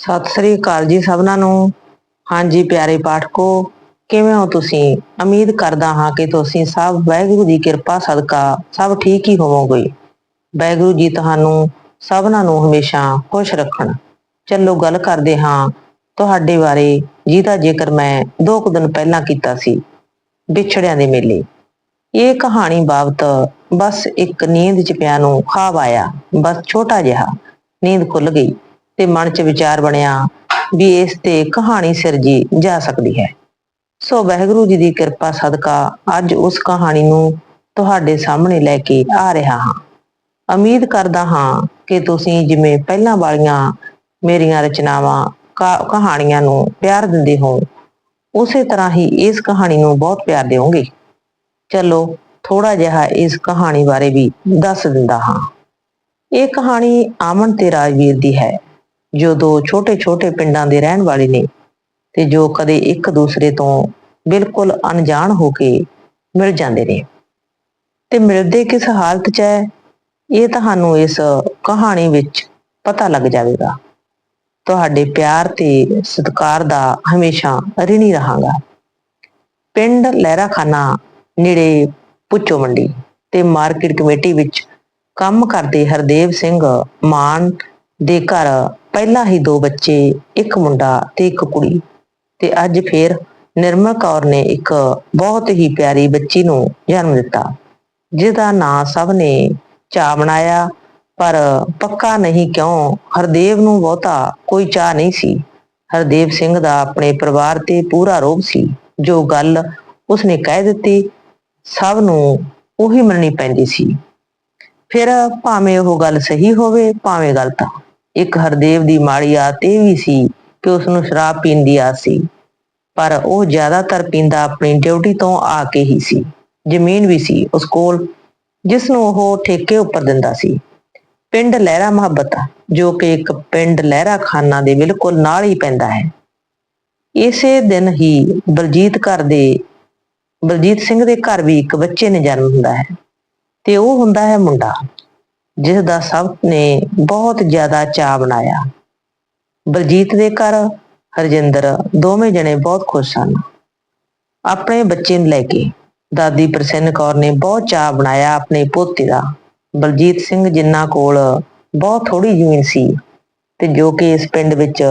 ਸਤਿ ਸ੍ਰੀ ਅਕਾਲ ਜੀ ਸਭਨਾਂ ਨੂੰ। ਹਾਂਜੀ ਪਿਆਰੇ ਪਾਠਕੋ, ਕਿਵੇਂ ਹੋ ਤੁਸੀਂ? ਉਮੀਦ ਕਰਦਾ ਹਾਂ ਕਿ ਤੁਸੀਂ ਸਭ ਵਾਹਿਗੁਰੂ ਦੀ ਕਿਰਪਾ, ਸਦਕਾ, ਸਭ ਠੀਕ ਹੀ ਹੋਵੋਗੇ। ਵਾਹਿਗੁਰੂ ਜੀ ਤੁਹਾਨੂੰ ਸਭਨਾਂ ਨੂੰ ਹਮੇਸ਼ਾ ਖੁਸ਼ ਰੱਖਣ। ਚੱਲੋ ਗੱਲ ਕਰਦੇ ਹਾਂ ਤੁਹਾਡੇ ਬਾਰੇ, ਜਿਹਦਾ ਜ਼ਿਕਰ ਮੈਂ ਦੋ ਕੁ ਦਿਨ ਪਹਿਲਾਂ ਕੀਤਾ ਸੀ, ਵਿਛੜਿਆਂ ਦੇ ਮੇਲੇ। ਇਹ ਕਹਾਣੀ ਬਾਬਤ ਬਸ ਇੱਕ ਨੀਂਦ ਚ ਪਿਆ ਨੂੰ ਖਾਬ ਆਇਆ, ਬਸ ਛੋਟਾ ਜਿਹਾ, ਨੀਂਦ ਖੁੱਲ ਗਈ। ਤੇ ਮਨ ਚ ਵਿਚਾਰ ਬਣਿਆ ਵੀ ਇਸ ਤੇ ਕਹਾਣੀ ਸਿਰਜੀ ਜਾ ਸਕਦੀ ਹੈ। ਸੋ ਵਾਹਿਗੁਰੂ ਜੀ ਦੀ ਕਿਰਪਾ ਸਦਕਾ ਅੱਜ ਉਸ ਕਹਾਣੀ ਨੂੰ ਤੁਹਾਡੇ ਸਾਹਮਣੇ ਲੈ ਕੇ ਆ ਰਿਹਾ ਹਾਂ। ਉਮੀਦ ਕਰਦਾ ਹਾਂ ਕਿ ਤੁਸੀਂ ਜਿਵੇਂ ਪਹਿਲਾਂ ਵਾਲੀਆਂ ਮੇਰੀਆਂ ਰਚਨਾਵਾਂ, ਕਾ- ਕਹਾਣੀਆਂ ਨੂੰ ਪਿਆਰ ਦਿੰਦੇ ਹੋ, ਉਸੇ ਤਰ੍ਹਾਂ ਹੀ ਇਸ ਕਹਾਣੀ ਨੂੰ ਬਹੁਤ ਪਿਆਰ ਦਿਓਗੇ। ਚਲੋ ਥੋੜਾ ਜਿਹਾ ਇਸ ਕਹਾਣੀ ਬਾਰੇ ਵੀ ਦੱਸ ਦਿੰਦਾ ਹਾਂ। ਇਹ ਕਹਾਣੀ ਆਮਨ ਤੇ ਰਾਜਵੀਰ ਦੀ ਹੈ। ਜੋ ਦੋ ਛੋਟੇ-ਛੋਟੇ ਪਿੰਡਾਂ ਦੇ ਰਹਿਣ ਵਾਲੇ ਨੇ ਤੇ ਜੋ ਕਦੇ ਇੱਕ ਦੂਸਰੇ ਤੋਂ ਬਿਲਕੁਲ ਅਣਜਾਣ ਹੋ ਕੇ ਮਿਲ ਜਾਂਦੇ ਨੇ। ਤੇ ਮਿਲਦੇ ਕਿਸ ਹਾਲਤ 'ਚ ਹੈ? ਇਹ ਤੁਹਾਨੂੰ ਇਸ ਕਹਾਣੀ ਵਿੱਚ ਪਤਾ ਲੱਗ ਜਾਵੇਗਾ। ਤੁਹਾਡੇ ਪਿਆਰ ਤੇ ਸਤਿਕਾਰ ਦਾ ਹਮੇਸ਼ਾ ਰਿਣੀ ਰਹਾਂਗਾ। ਪਿੰਡ ਲਹਿਰਾਖਾਨਾ ਨੇੜੇ ਪੁੱਚੋ ਮੰਡੀ ਤੇ ਮਾਰਕੀਟ ਕਮੇਟੀ ਵਿੱਚ ਕੰਮ ਕਰਦੇ ਹਰਦੇਵ ਸਿੰਘ ਮਾਨ ਦੇ ਘਰ ਪਹਿਲਾਂ ਹੀ ਦੋ ਬੱਚੇ, ਇੱਕ ਮੁੰਡਾ ਤੇ ਇੱਕ ਕੁੜੀ। ਤੇ ਅੱਜ ਫੇਰ ਨਿਰਮਲ ਕੌਰ ਨੇ ਇੱਕ ਬਹੁਤ ਹੀ ਪਿਆਰੀ ਬੱਚੀ ਨੂੰ ਜਨਮ ਦਿੱਤਾ, ਜਿਹਦਾ ਨਾਂ ਸਭ ਨੇ ਚਾਹ ਬਣਾਇਆ ਪਰ ਪੱਕਾ ਨਹੀਂ ਕਿਉਂ, ਹਰਦੇਵ ਨੂੰ ਬਹੁਤਾ ਕੋਈ ਚਾਅ ਨਹੀਂ ਸੀ। ਹਰਦੇਵ ਸਿੰਘ ਦਾ ਆਪਣੇ ਪਰਿਵਾਰ ਤੇ ਪੂਰਾ ਰੋਬ ਸੀ, ਜੋ ਗੱਲ ਉਸਨੇ ਕਹਿ ਦਿੱਤੀ, ਸਭ ਨੂੰ ਉਹੀ ਮੰਨਣੀ ਪੈਂਦੀ ਸੀ। ਫਿਰ ਭਾਵੇਂ ਉਹ ਗੱਲ ਸਹੀ ਹੋਵੇ, ਭਾਵੇਂ ਗਲਤ। ਇੱਕ ਹਰਦੇਵ ਦੀ ਮਾੜੀ ਆਦਤ ਇਹ ਵੀ ਸੀ ਕਿ ਉਸ ਨੂੰ ਸ਼ਰਾਬ ਪੀਣ ਦੀ ਆਦਤ ਸੀ, ਪਰ ਉਹ ਜ਼ਿਆਦਾਤਰ ਪੀਂਦਾ ਆਪਣੀ ਡਿਊਟੀ ਤੋਂ ਆ ਕੇ ਹੀ ਸੀ, ਜ਼ਮੀਨ ਵੀ ਸੀ ਉਸ ਕੋਲ ਜਿਸ ਨੂੰ ਉਹ ਠੇਕੇ ਉੱਪਰ ਦਿੰਦਾ ਸੀ। ਪਿੰਡ ਲਹਿਰਾ ਮੁਹੱਬਤ, ਜੋ ਕਿ ਇੱਕ ਪਿੰਡ ਲਹਿਰਾ ਖਾਨਾ ਦੇ ਬਿਲਕੁਲ ਨਾਲ ਹੀ ਪੈਂਦਾ ਹੈ। ਇਸੇ ਦਿਨ ਹੀ ਬਲਜੀਤ ਘਰ ਦੇ, ਬਲਜੀਤ ਸਿੰਘ ਦੇ ਘਰ ਵੀ ਇੱਕ ਬੱਚੇ ਨੇ ਜਨਮ ਹੁੰਦਾ ਹੈ, ਤੇ ਉਹ ਹੁੰਦਾ ਹੈ ਮੁੰਡਾ। ਜਿਸ ਦਾ ਸਭ ਨੇ ਬਹੁਤ ਜ਼ਿਆਦਾ ਚਾਅ ਬਣਾਇਆ ਬਲਜੀਤ ਦੇ ਘਰ ਹਰਜਿੰਦਰ ਦੋਵੇਂ ਜਣੇ ਬਹੁਤ ਖੁਸ਼ ਸਨ। ਆਪਣੇ ਬੱਚੇ ਨੂੰ ਲੈ ਕੇ ਦਾਦੀ ਪ੍ਰਸੰਨ ਕੌਰ ਨੇ ਬਹੁਤ ਚਾਅ ਬਣਾਇਆ ਆਪਣੇ ਪੋਤੇ ਦਾ। ਬਲਜੀਤ ਸਿੰਘ ਜਿਨ੍ਹਾਂ ਕੋਲ ਬਹੁਤ ਥੋੜੀ ਜ਼ਮੀਨ ਸੀ ਤੇ ਜੋ ਕਿ ਇਸ ਪਿੰਡ ਵਿੱਚ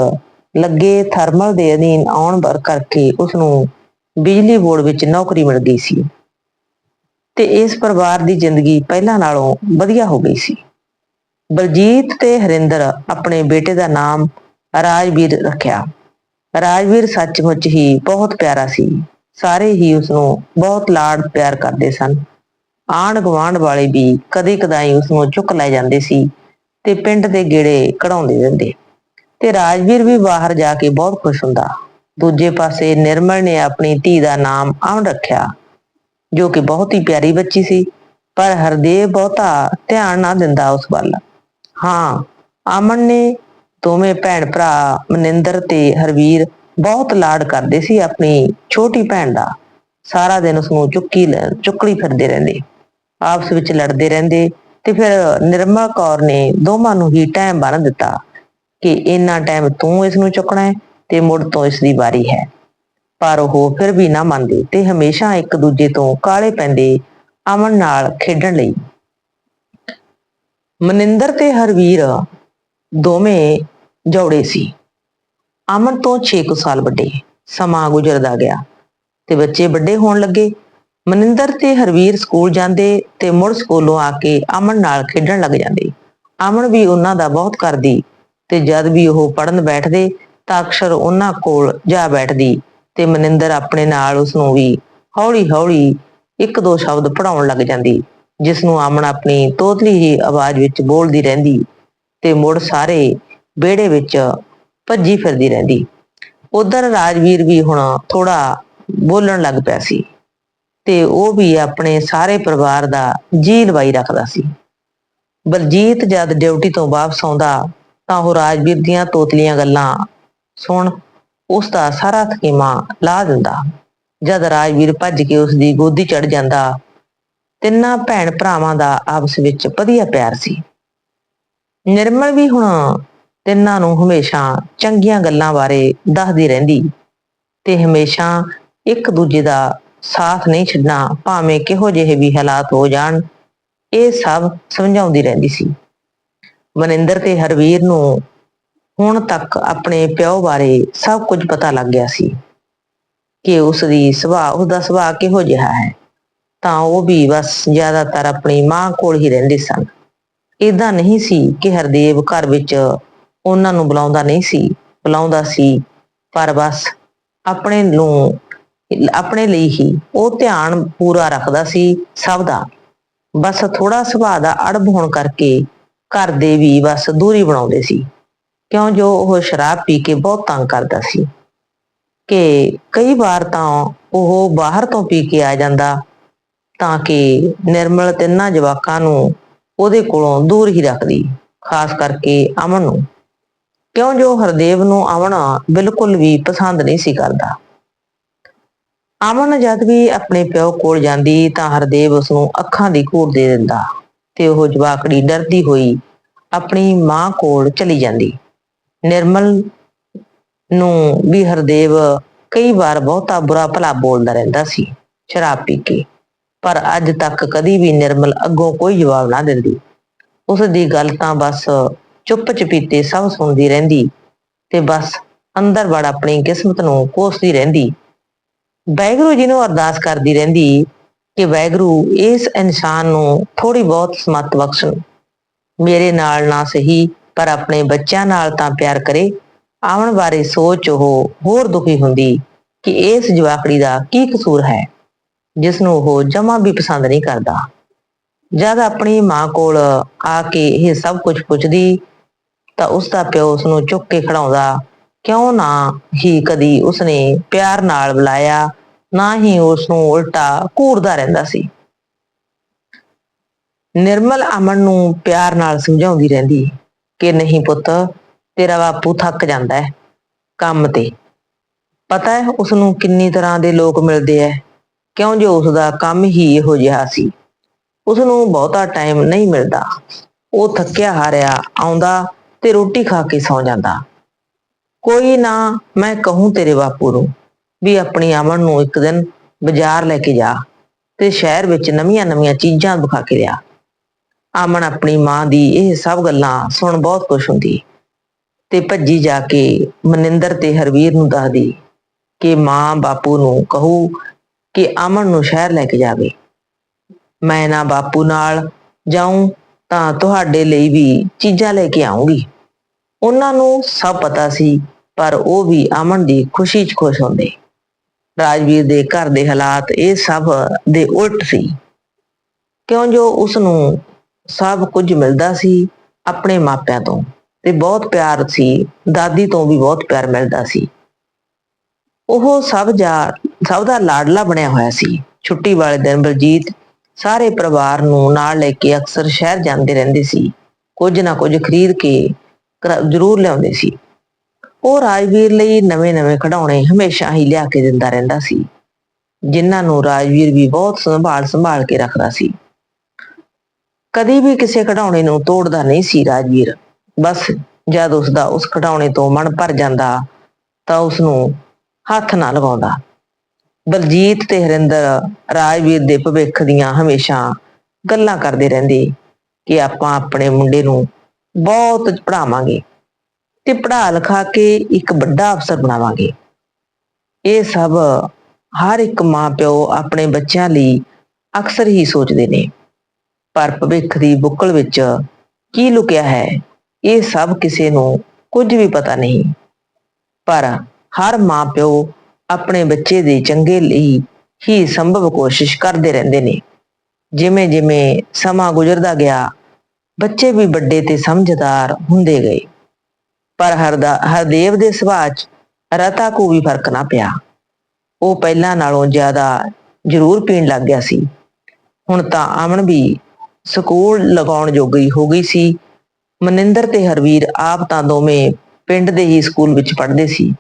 ਲੱਗੇ ਥਰਮਲ ਦੇ ਅਧੀਨ ਆਉਣ ਵਰ ਕਰਕੇ ਉਸ ਨੂੰ ਬਿਜਲੀ ਬੋਰਡ ਵਿੱਚ ਨੌਕਰੀ ਮਿਲ ਗਈ ਸੀ। ਤੇ ਇਸ ਪਰਿਵਾਰ ਦੀ ਜ਼ਿੰਦਗੀ ਪਹਿਲਾਂ ਨਾਲੋਂ ਵਧੀਆ ਹੋ ਗਈ ਸੀ। ਬਲਜੀਤ ਤੇ ਹਰਿੰਦਰ ਆਪਣੇ ਬੇਟੇ ਦਾ ਨਾਮ ਰਾਜਵੀਰ ਰੱਖਿਆ। ਰਾਜਵੀਰ ਸੱਚਮੁੱਚ ਹੀ ਬਹੁਤ ਪਿਆਰਾ ਸੀ। ਸਾਰੇ ਹੀ ਉਸ ਨੂੰ ਬਹੁਤ ਲਾਡ ਪਿਆਰ ਕਰਦੇ ਸਨ। ਆਂਢ ਗੁਆਂਢ ਵਾਲੇ ਵੀ ਕਦੇ ਕਦਾਈ ਉਸ ਨੂੰ ਚੁੱਕ ਲੈ ਜਾਂਦੇ ਸੀ ਤੇ ਪਿੰਡ ਦੇ ਗੇੜੇ ਕਢਾਉਂਦੇ ਰਹਿੰਦੇ। ਤੇ ਰਾਜਵੀਰ ਵੀ ਬਾਹਰ ਜਾ ਕੇ ਬਹੁਤ ਖੁਸ਼ ਹੁੰਦਾ। ਦੂਜੇ ਪਾਸੇ ਨਿਰਮਲ ਨੇ ਆਪਣੀ ਧੀ ਦਾ ਨਾਮ ਅਮਨ ਰੱਖਿਆ। ਜੋ ਕਿ ਬਹੁਤ ਹੀ ਪਿਆਰੀ ਬੱਚੀ ਸੀ, ਪਰ ਹਰਦੇਵ ਬਹੁਤਾ ਧਿਆਨ ਨਾ ਦਿੰਦਾ ਉਸ ਵੱਲ। ਹਾਂ ਅਮਨ ਨੇ ਦੋਵੇਂ ਭੈਣ ਭਰਾ ਮਨਿੰਦਰ ਤੇ ਹਰਵੀਰ ਬਹੁਤ ਲਾਡ ਕਰਦੇ ਸੀ ਆਪਣੀ ਛੋਟੀ ਭੈਣ ਦਾ। ਸਾਰਾ ਦਿਨ ਉਸ ਨੂੰ ਚੁੱਕੀ ਲੈ- ਚੁੱਕਲੀ ਫਿਰਦੇ ਰਹਿੰਦੇ। ਆਪਸ ਵਿੱਚ ਲੜਦੇ ਰਹਿੰਦੇ ਤੇ ਫਿਰ ਨਿਰਮਲ ਕੌਰ ਨੇ ਦੋਵਾਂ ਨੂੰ ਹੀ ਟਾਈਮ ਬੰਨ ਦਿੱਤਾ ਕਿ ਇੰਨਾ ਟਾਈਮ ਤੂੰ ਇਸ ਨੂੰ ਚੁੱਕਣਾ ਹੈ ਤੇ ਮੁੜ ਤੋਂ ਇਸ ਦੀ ਵਾਰੀ ਹੈ। ਪਰ ਉਹ ਫਿਰ ਵੀ ਨਾ ਮੰਨਦੇ ਤੇ ਹਮੇਸ਼ਾ ਇੱਕ ਦੂਜੇ ਤੋਂ ਕਾਲੇ ਪੈਂਦੇ ਅਮਨ ਨਾਲ ਖੇਡਣ ਲਈ। ਮਨਿੰਦਰ ਤੇ ਹਰਵੀਰ ਦੋਵੇਂ ਜੋੜੇ ਸੀ। ਅਮਨ ਤੋਂ 6 ਕੁ ਸਾਲ ਵੱਡੇ, ਸਮਾਂ ਗੁਜ਼ਰਦਾ ਗਿਆ ਤੇ ਬੱਚੇ ਵੱਡੇ ਹੋਣ ਲੱਗੇ। ਮਨਿੰਦਰ ਤੇ ਹਰਵੀਰ ਸਕੂਲ ਜਾਂਦੇ ਤੇ ਮੁੜ ਸਕੂਲੋਂ ਆ ਕੇ ਅਮਨ ਨਾਲ ਖੇਡਣ ਲੱਗ ਜਾਂਦੇ। ਅਮਨ ਵੀ ਉਹਨਾਂ ਦਾ ਬਹੁਤ ਕਰਦੀ ਤੇ ਜਦ ਵੀ ਉਹ ਪੜਨ ਬੈਠਦੇ ਤਾਂ ਅਕਸਰ ਉਹਨਾਂ ਕੋਲ ਜਾ ਬੈਠਦੀ। ਤੇ ਮਨਿੰਦਰ ਆਪਣੇ ਨਾਲ ਉਸ ਨੂੰ ਵੀ ਹੌਲੀ-ਹੌਲੀ ਇੱਕ ਦੋ ਸ਼ਬਦ ਪੜਾਉਣ ਲੱਗ ਜਾਂਦੀ ਜਿਸ ਨੂੰ ਅਮਨ ਆਪਣੀ ਤੋਤਲੀ ਹੀ ਆਵਾਜ਼ ਵਿੱਚ ਬੋਲਦੀ ਰਹਿੰਦੀ ਤੇ ਮੁੜ ਸਾਰੇ ਵਿਹੜੇ ਵਿੱਚ ਭੱਜੀ ਫਿਰਦੀ ਰਹਿੰਦੀ। ਉਧਰ ਰਾਜਵੀਰ ਵੀ ਹੁਣ ਥੋੜਾ ਬੋਲਣ ਲੱਗ ਪਿਆ ਸੀ ਤੇ ਉਹ ਵੀ ਆਪਣੇ ਸਾਰੇ ਪਰਿਵਾਰ ਦਾ ਜੀ ਲਵਾਈ ਰੱਖਦਾ ਸੀ। ਬਲਜੀਤ ਜਦ ਡਿਊਟੀ ਤੋਂ ਵਾਪਸ ਆਉਂਦਾ ਤਾਂ ਉਹ ਰਾਜਵੀਰ ਦੀਆਂ ਤੋਤਲੀਆਂ ਗੱਲਾਂ ਸੁਣ ਉਸ ਦਾ ਸਾਰਾ ਥਕੇਮਾ ਲਾ ਦਿੰਦਾ। ਜਦ ਰਾਜਵੀਰ ਭੱਜ ਕੇ ਉਸ ਦੀ ਗੋਦੀ ਚੜ ਜਾਂਦਾ, ਤਿੰਨਾਂ ਭੈਣ ਭਰਾਵਾਂ ਦਾ ਆਪਸ ਵਿੱਚ ਵਧੀਆ ਪਿਆਰ ਸੀ। ਨਿਰਮਲ ਵੀ ਹੁਣ ਤਿੰਨਾਂ ਨੂੰ ਹਮੇਸ਼ਾ ਚੰਗੀਆਂ ਗੱਲਾਂ ਬਾਰੇ ਦੱਸਦੀ ਰਹਿੰਦੀ ਤੇ ਹਮੇਸ਼ਾ ਇੱਕ ਦੂਜੇ ਦਾ ਸਾਥ ਨਹੀਂ ਛੱਡਣਾ, ਭਾਵੇਂ ਕਿਹੋ ਜਿਹੇ ਵੀ ਹਾਲਾਤ ਹੋ ਜਾਣ, ਇਹ ਸਭ ਸਮਝਾਉਂਦੀ ਰਹਿੰਦੀ ਸੀ। ਮਨਿੰਦਰ ਤੇ ਹਰਵੀਰ ਨੂੰ ਹੁਣ ਤੱਕ ਆਪਣੇ ਪਿਓ ਬਾਰੇ ਸਭ ਕੁਝ ਪਤਾ ਲੱਗ ਗਿਆ ਸੀ ਕਿ ਉਸ ਦੀ ਸੁਭਾਅ ਉਹਦਾ ਸੁਭਾਅ ਕਿਹੋ ਜਿਹਾ ਹੈ। ਤਾਂ ਉਹ ਵੀ ਬਸ ਜ਼ਿਆਦਾਤਰ ਆਪਣੀ ਮਾਂ ਕੋਲ ਹੀ ਰਹਿੰਦੇ ਸਨ। ਇਦਾਂ ਨਹੀਂ ਸੀ ਕਿ ਹਰਦੇਵ ਘਰ ਵਿੱਚ ਉਹਨਾਂ ਨੂੰ ਬੁਲਾਉਂਦਾ ਨਹੀਂ ਸੀ। ਬੁਲਾਉਂਦਾ ਸੀ, ਪਰ ਬਸ ਆਪਣੇ ਨੂੰ, ਆਪਣੇ ਲਈ ਹੀ ਉਹ ਧਿਆਨ ਪੂਰਾ ਰੱਖਦਾ ਸੀ ਸਭ ਦਾ। ਬਸ ਥੋੜਾ ਸੁਭਾਅ ਦਾ ਅੜਬ ਹੋਣ ਕਰਕੇ ਘਰ ਦੇ ਵੀ ਬਸ ਦੂਰੀ ਬਣਾਉਂਦੇ ਸੀ। ਕਿਉਂ ਜੋ ਉਹ ਸ਼ਰਾਬ ਪੀ ਕੇ ਬਹੁਤ ਤੰਗ ਕਰਦਾ ਸੀ ਕਿ ਕਈ ਵਾਰ ਤਾਂ ਉਹ ਬਾਹਰ ਤੋਂ ਪੀ ਕੇ ਆ ਜਾਂਦਾ ਤਾਂ ਕਿ ਨਿਰਮਲ ਤਿੰਨਾਂ ਜਵਾਕਾਂ ਨੂੰ ਉਹਦੇ ਕੋਲੋਂ ਦੂਰ ਹੀ ਰੱਖਦੀ, ਖਾਸ ਕਰਕੇ ਅਮਨ ਨੂੰ। ਕਿਉਂ ਜੋ ਹਰਦੇਵ ਨੂੰ ਅਮਨ ਬਿਲਕੁਲ ਵੀ ਪਸੰਦ ਨਹੀਂ ਸੀ ਕਰਦਾ। ਅਮਨ ਜਦ ਵੀ ਆਪਣੇ ਪਿਓ ਕੋਲ ਜਾਂਦੀ ਤਾਂ ਹਰਦੇਵ ਉਸ ਨੂੰ ਅੱਖਾਂ ਦੀ ਘੂਰ ਦੇ ਦਿੰਦਾ ਤੇ ਉਹ ਜਵਾਕੜੀ ਡਰਦੀ ਹੋਈ ਆਪਣੀ ਮਾਂ ਕੋਲ ਚਲੀ ਜਾਂਦੀ। ਨਿਰਮਲ ਨੂੰ ਵੀ ਹਰਦੇਵ ਕਈ ਵਾਰ ਬਹੁਤਾ ਬੁਰਾ ਭਲਾ ਬੋਲਦਾ ਰਹਿੰਦਾ ਸੀ, ਸ਼ਰਾਬ ਪੀ ਕੇ। ਪਰ ਅੱਜ ਤੱਕ ਕਦੀ ਵੀ ਨਿਰਮਲ ਅੱਗੋਂ ਕੋਈ ਜਵਾਬ ਨਾ ਦਿੰਦੀ। ਉਸ ਦੀ ਗੱਲ ਤਾਂ ਬਸ ਚੁੱਪ ਚਪੀਤੇ ਸਭ ਸੁਣਦੀ ਰਹਿੰਦੀ ਤੇ ਬਸ ਅੰਦਰ ਵੜ ਆਪਣੀ ਕਿਸਮਤ ਨੂੰ ਕੋਸਦੀ ਰਹਿੰਦੀ। ਵੈਗਰੂ ਜੀ ਨੂੰ ਅਰਦਾਸ ਕਰਦੀ ਰਹਿੰਦੀ ਕਿ ਵੈਗਰੂ ਇਸ ਇਨਸਾਨ ਨੂੰ ਥੋੜੀ ਬਹੁਤ ਸਮਤ ਬਖਸ਼ਣ। ਮੇਰੇ ਨਾਲ ਨਾ ਸਹੀ ਪਰ ਆਪਣੇ ਬੱਚਿਆਂ ਨਾਲ ਤਾਂ ਪਿਆਰ ਕਰੇ ਆਉਣ ਬਾਰੇ ਸੋਚ ਉਹ ਹੋਰ ਦੁਖੀ ਹੁੰਦੀ ਕਿ ਇਸ ਜਵਾਕੜੀ ਦਾ ਕੀ ਕਸੂਰ ਹੈ ਜਿਸ ਨੂੰ ਉਹ ਜਮਾ ਵੀ ਪਸੰਦ ਨਹੀਂ ਕਰਦਾ। ਜਦ ਆਪਣੀ ਮਾਂ ਕੋਲ ਆ ਕੇ ਇਹ ਸਭ ਕੁਝ ਪੁੱਛਦੀ, ਤਾਂ ਉਸ ਦਾ ਪਿਓ ਉਸ ਨੂੰ ਚੁੱਕ ਕੇ ਖੜਾਉਂਦਾ, ਕਿਉਂ ਨਾ ਹੀ ਕਦੀ ਉਸਨੇ ਪਿਆਰ ਨਾਲ ਬੁਲਾਇਆ, ਨਾ ਹੀ ਉਸ ਨੂੰ ਉਲਟਾ ਘੂਰਦਾ ਰਹਿੰਦਾ ਸੀ। ਨਿਰਮਲ ਅਮਨ ਨੂੰ ਪਿਆਰ ਨਾਲ ਸਮਝਾਉਂਦੀ ਰਹਿੰਦੀ। ਕਿ ਨਹੀਂ ਪੁੱਤ, ਤੇਰਾ ਬਾਪੂ ਥੱਕ ਜਾਂਦਾ ਹੈ ਕੰਮ ਤੇ। ਪਤਾ ਹੈ ਉਸ ਨੂੰ ਕਿੰਨੀ ਤਰ੍ਹਾਂ ਦੇ ਲੋਕ ਮਿਲਦੇ ਐ ਕਿਉਂ ਜੋ ਉਸ ਦਾ ਕੰਮ ਹੀ ਇਹੋ ਜਿਹਾ ਸੀ। ਉਸ ਨੂੰ ਬਹੁਤਾ ਟਾਈਮ ਨਹੀਂ ਮਿਲਦਾ। ਉਹ ਥੱਕਿਆ ਹਾਰਿਆ ਆਉਂਦਾ ਤੇ ਰੋਟੀ ਖਾ ਕੇ ਸੌਂ ਜਾਂਦਾ। ਕੋਈ ਨਾ ਮੈਂ ਕਹੂੰ ਤੇਰੇ ਬਾਪੂ ਨੂੰ ਵੀ ਆਪਣੀ ਅਮਨ ਨੂੰ ਇੱਕ ਦਿਨ ਬਾਜ਼ਾਰ ਲੈ ਕੇ ਜਾ ਤੇ ਸ਼ਹਿਰ ਵਿੱਚ ਨਵੀਆਂ-ਨਵੀਆਂ ਚੀਜ਼ਾਂ ਵਿਖਾ ਕੇ ਲਿਆ ਅਮਨ ਆਪਣੀ ਮਾਂ ਦੀ, ਇਹ ਸਭ ਗੱਲਾਂ ਸੁਣ ਬਹੁਤ ਖੁਸ਼ ਹੁੰਦੀ। ਤੇ ਭੱਜੀ ਜਾ ਕੇ ਮਨਿੰਦਰ ਤੇ ਹਰਵੀਰ ਨੂੰ ਦੱਸਦੀ ਕਿ ਮਾਂ ਬਾਪੂ ਨੂੰ ਕਹੂ ਕਿ ਅਮਨ ਨੂੰ ਸ਼ਹਿਰ ਲੈ ਕੇ ਜਾਵੇ। ਮੈਂ ਨਾ ਬਾਪੂ ਨਾਲ ਜਾਉਂ ਤਾਂ ਤੁਹਾਡੇ ਲਈ ਵੀ ਚੀਜ਼ਾਂ ਲੈ ਕੇ ਆਉਂਗੀ। ਉਹਨਾਂ ਨੂੰ ਸਭ ਪਤਾ ਸੀ, ਪਰ ਉਹ ਵੀ ਅਮਨ ਦੀ ਖੁਸ਼ੀ 'ਚ ਖੁਸ਼ ਹੁੰਦੇ। ਰਾਜਵੀਰ ਦੇ ਘਰ ਦੇ ਹਾਲਾਤ ਇਹ ਸਭ ਦੇ ਉਲਟ ਸੀ। ਕਿਉਂ ਜੋ ਉਸ ਨੂੰ ਸਭ ਕੁਝ ਮਿਲਦਾ ਸੀ ਆਪਣੇ ਮਾਪਿਆਂ ਤੋਂ ਤੇ ਬਹੁਤ ਪਿਆਰ ਸੀ, ਦਾਦੀ ਤੋਂ ਵੀ ਬਹੁਤ ਪਿਆਰ ਮਿਲਦਾ ਸੀ। ਉਹ ਸਭ ਜਾ, ਸਭ ਦਾ ਲਾਡਲਾ ਬਣਿਆ ਹੋਇਆ ਸੀ। ਛੁੱਟੀ ਵਾਲੇ ਦਿਨ ਬਲਜੀਤ ਸਾਰੇ ਪਰਿਵਾਰ ਨੂੰ ਨਾਲ ਲੈ ਕੇ ਅਕਸਰ ਸ਼ਹਿਰ ਜਾਂਦੇ ਰਹਿੰਦੇ ਸੀ। ਕੁਝ ਨਾ ਕੁਝ ਖਰੀਦ ਕੇ ਜ਼ਰੂਰ ਲਿਆਉਂਦੇ ਸੀ। ਉਹ ਰਾਜਵੀਰ ਲਈ ਨਵੇਂ-ਨਵੇਂ ਖਿਡੌਣੇ ਹਮੇਸ਼ਾ ਹੀ ਲਿਆ ਕੇ ਦਿੰਦਾ ਰਹਿੰਦਾ ਸੀ। ਜਿਨ੍ਹਾਂ ਨੂੰ ਰਾਜਵੀਰ ਵੀ ਬਹੁਤ ਸੰਭਾਲ ਸੰਭਾਲ ਕੇ ਰੱਖਦਾ ਸੀ। ਕਦੀ ਵੀ ਕਿਸੇ ਖਿਡੌਣੇ ਨੂੰ ਤੋੜਦਾ ਨਹੀਂ ਸੀ ਰਾਜਵੀਰ। ਬਸ ਜਦ ਉਸ ਦਾ ਉਸ ਖਿਡੌਣੇ ਤੋਂ ਮਨ ਭਰ ਜਾਂਦਾ, ਤਾਂ ਉਸ ਨੂੰ ਹੱਥ ਨਾ ਲਗਾਉਂਦਾ। ਬਲਜੀਤ ਤੇ ਹਰਿੰਦਰ ਰਾਜਵੀਰ ਦੇ ਭਵਿੱਖ ਦੀਆਂ ਹਮੇਸ਼ਾ ਗੱਲਾਂ ਕਰਦੇ ਰਹਿੰਦੇ ਕਿ ਆਪਾਂ ਆਪਣੇ ਮੁੰਡੇ ਨੂੰ ਬਹੁਤ ਪੜਾਵਾਂਗੇ ਤੇ ਪੜਾ ਲਿਖਾ ਕੇ ਇੱਕ ਵੱਡਾ ਅਫਸਰ ਬਣਾਵਾਂਗੇ। ਇਹ ਸਭ ਹਰ ਇੱਕ ਮਾਂ ਪਿਓ ਆਪਣੇ ਬੱਚਿਆਂ ਲਈ ਅਕਸਰ ਹੀ ਸੋਚਦੇ ਨੇ। ਪਰ ਭਵਿੱਖ ਦੀ ਬੁੱਕਲ ਵਿੱਚ ਕੀ ਲੁਕਿਆ ਹੈ, ਇਹ ਸਭ ਕਿਸੇ ਨੂੰ ਕੁਝ ਵੀ ਪਤਾ ਨਹੀਂ। ਪਰ ਹਰ ਮਾਂ ਪਿਓ ਆਪਣੇ ਬੱਚੇ ਦੇ ਚੰਗੇ ਲਈ ਹੀ ਸੰਭਵ ਕੋਸ਼ਿਸ਼ ਕਰਦੇ ਰਹਿੰਦੇ ਨੇ। ਜਿਵੇਂ ਜਿਵੇਂ ਸਮਾਂ ਗੁਜ਼ਰਦਾ ਗਿਆ, ਬੱਚੇ ਵੀ ਵੱਡੇ ਤੇ ਸਮਝਦਾਰ ਹੁੰਦੇ ਗਏ। ਪਰ ਹਰਦਾ, ਹਰਦੇਵ ਦੇ ਸੁਭਾਅ 'ਚ ਰਤਾ ਕੋ ਵੀ ਫ਼ਰਕ ਨਾ ਪਿਆ। ਉਹ ਪਹਿਲਾਂ ਨਾਲੋਂ ਜ਼ਿਆਦਾ ਜ਼ਰੂਰ ਪੀਣ ਲੱਗ ਗਿਆ ਸੀ। ਹੁਣ ਤਾਂ ਅਮਨ ਵੀ ਸਕੂਲ ਲਗਾਉਣ ਜੋਗੀ ਹੋ ਗਈ ਸੀ। ਮਨਿੰਦਰ ਤੇ ਹਰਵੀਰ ਆਪ ਤਾਂ ਦੋਵੇਂ ਪਿੰਡ ਦੇ ਹੀ ਸਕੂਲ ਵਿੱਚ ਪੜ੍ਹਦੇ ਸੀ।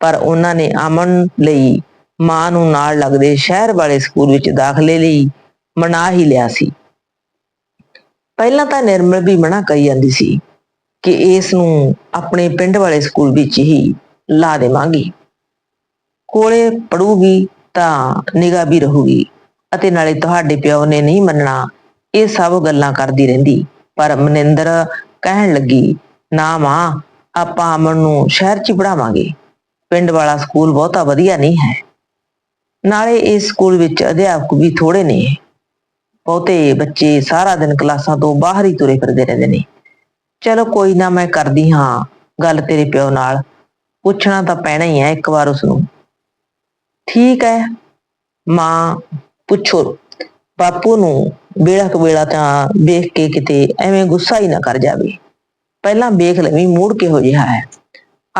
ਪਰ ਉਹਨਾਂ ਨੇ ਅਮਨ ਲਈ ਮਾਂ ਨੂੰ ਨਾਲ ਲੱਗਦੇ ਸ਼ਹਿਰ ਵਾਲੇ ਸਕੂਲ ਵਿੱਚ ਦਾਖਲੇ ਲਈ ਮਨਾ ਹੀ ਲਿਆ ਸੀ। ਪਹਿਲਾਂ ਤਾਂ ਨਿਰਮਲ ਵੀ ਮਨਾ ਕਰੀ ਜਾਂਦੀ ਸੀ ਕਿ ਇਸ ਨੂੰ ਆਪਣੇ ਪਿੰਡ ਵਾਲੇ ਸਕੂਲ ਵਿੱਚ ਹੀ ਲਾ ਦੇਵਾਂਗੀ। ਕੋਲੇ ਪੜੂਗੀ ਤਾਂ ਨਿਗਾਹ ਵੀ ਰਹੂਗੀ ਅਤੇ ਨਾਲੇ ਤੁਹਾਡੇ ਪਿਓ ਨੇ ਨਹੀਂ ਮੰਨਣਾ ਇਹ ਸਭ ਗੱਲਾਂ ਕਰਦੀ ਰਹਿੰਦੀ। ਪਰ ਮਨਿੰਦਰ ਕਹਿਣ ਲੱਗੀ, ਨਾ ਮਾਂ, ਆਪਾਂ ਅਮਨ ਨੂੰ ਸ਼ਹਿਰ 'ਚ ਹੀ ਪੜਾਵਾਂਗੇ ਪਿੰਡ ਵਾਲਾ ਸਕੂਲ ਬਹੁਤਾ ਵਧੀਆ ਨਹੀਂ ਹੈ। ਨਾਲੇ ਇਸ ਸਕੂਲ ਵਿੱਚ ਅਧਿਆਪਕ ਵੀ ਥੋੜੇ ਨੇ। ਬਹੁਤੇ ਬੱਚੇ ਸਾਰਾ ਦਿਨ ਕਲਾਸਾਂ ਤੋਂ ਬਾਹਰ ਹੀ ਤੁਰੇ ਫਿਰਦੇ ਰਹਿੰਦੇ ਨੇ। ਚਲੋ ਕੋਈ ਨਾ, ਮੈਂ ਕਰਦੀ ਹਾਂ ਗੱਲ ਤੇਰੇ ਪਿਓ ਨਾਲ। ਪੁੱਛਣਾ ਤਾਂ ਪੈਣਾ ਹੀ ਹੈ ਇੱਕ ਵਾਰ ਉਸ ਨੂੰ ਠੀਕ ਹੈ, ਮਾਂ, ਪੁੱਛੋ। ਬਾਪੂ ਨੂੰ ਵੇਲਾ ਕਵੇਲਾ ਤਾਂ ਵੇਖ ਕੇ ਕਿਤੇ ਐਵੇਂ ਗੁੱਸਾ ਹੀ ਨਾ ਕਰ ਜਾਵੇ। ਪਹਿਲਾਂ ਵੇਖ ਲਵੀਂ ਮੂਡ ਕਿਹੋ ਜਿਹਾ ਹੈ।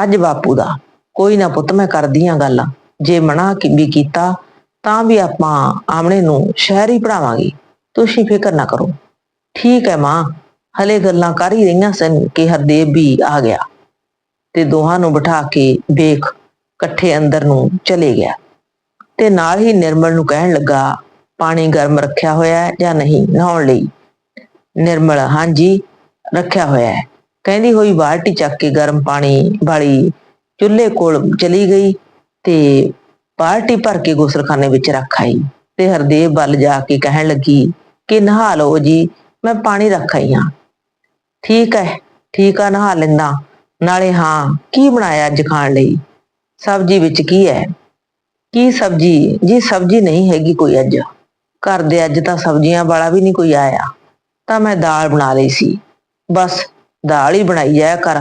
ਅੱਜ ਬਾਪੂ ਦਾ, ਕੋਈ ਨਾ ਪੁੱਤ, ਮੈਂ ਕਰਦੀ ਆਂ ਗੱਲ। ਜੇ ਮਨਾ ਵੀ ਕੀਤਾ, ਤਾਂ ਵੀ ਆਪਾਂ ਆਮਣੇ ਨੂੰ ਸ਼ਹਿਰ ਹੀ ਪੜਾਵਾਂਗੇ। ਤੁਸੀਂ ਫਿਕਰ ਨਾ ਕਰੋ। ਠੀਕ ਹੈ ਮਾਂ, ਹਲੇ ਗੱਲਾਂ ਕਰ ਹੀ ਰਹੀਆਂ ਸਨ ਕਿ ਹਰਦੇਵ ਵੀ ਆ ਗਿਆ। ਤੇ ਦੋਹਾਂ ਨੂੰ ਬਿਠਾ ਕੇ ਵੇਖ, ਇਕੱਠੇ ਅੰਦਰ ਨੂੰ ਚਲੇ ਗਿਆ। ਤੇ ਨਾਲ ਹੀ ਨਿਰਮਲ ਨੂੰ ਕਹਿਣ ਲੱਗਾ ਪਾਣੀ ਗਰਮ ਰੱਖਿਆ ਹੋਇਆ ਹੈ ਜਾਂ ਨਹੀਂ? ਨਹਾਉਣ ਲਈ। ਨਿਰਮਲ, ਹਾਂਜੀ, ਰੱਖਿਆ ਹੋਇਆ ਹੈ। ਕਹਿੰਦੀ ਹੋਈ ਬਾਲਟੀ ਚੱਕ ਕੇ ਗਰਮ ਪਾਣੀ ਵਾਲੀ ਚੁੱਲ੍ਹੇ ਕੋਲ ਚਲੀ ਗਈ ਤੇ ਬਾਲਟੀ ਭਰ ਕੇ ਗੁਸਲਖਾਨੇ ਵਿੱਚ ਰੱਖ ਆਈ ਤੇ ਹਰਦੇਵ ਵੱਲ ਜਾ ਕੇ ਕਹਿਣ ਲੱਗੀ, ਕਿ ਨਹਾ ਲਓ ਜੀ, ਮੈਂ ਪਾਣੀ ਰੱਖ ਆਈ ਹਾਂ। ਠੀਕ ਹੈ, ਠੀਕ ਆ, ਨਹਾ ਲੈਂਦਾ। ਨਾਲੇ ਹਾਂ, ਕੀ ਬਣਾਇਆ ਅੱਜ ਖਾਣ ਲਈ? ਸਬਜ਼ੀ ਵਿੱਚ ਕੀ ਹੈ? ਕੀ ਸਬਜ਼ੀ? ਜੀ, ਸਬਜ਼ੀ ਨਹੀਂ ਹੈਗੀ ਕੋਈ ਅੱਜ। ਘਰ ਦੇ ਅੱਜ ਤਾਂ ਸਬਜ਼ੀਆਂ ਵਾਲਾ ਵੀ ਨਹੀਂ ਕੋਈ ਆਇਆ। ਤਾਂ ਮੈਂ ਦਾਲ ਬਣਾ ਲਈ ਸੀ। ਬਸ ਦਾਲ ਹੀ ਬਣਾਈ ਜਾਇਆ ਕਰ।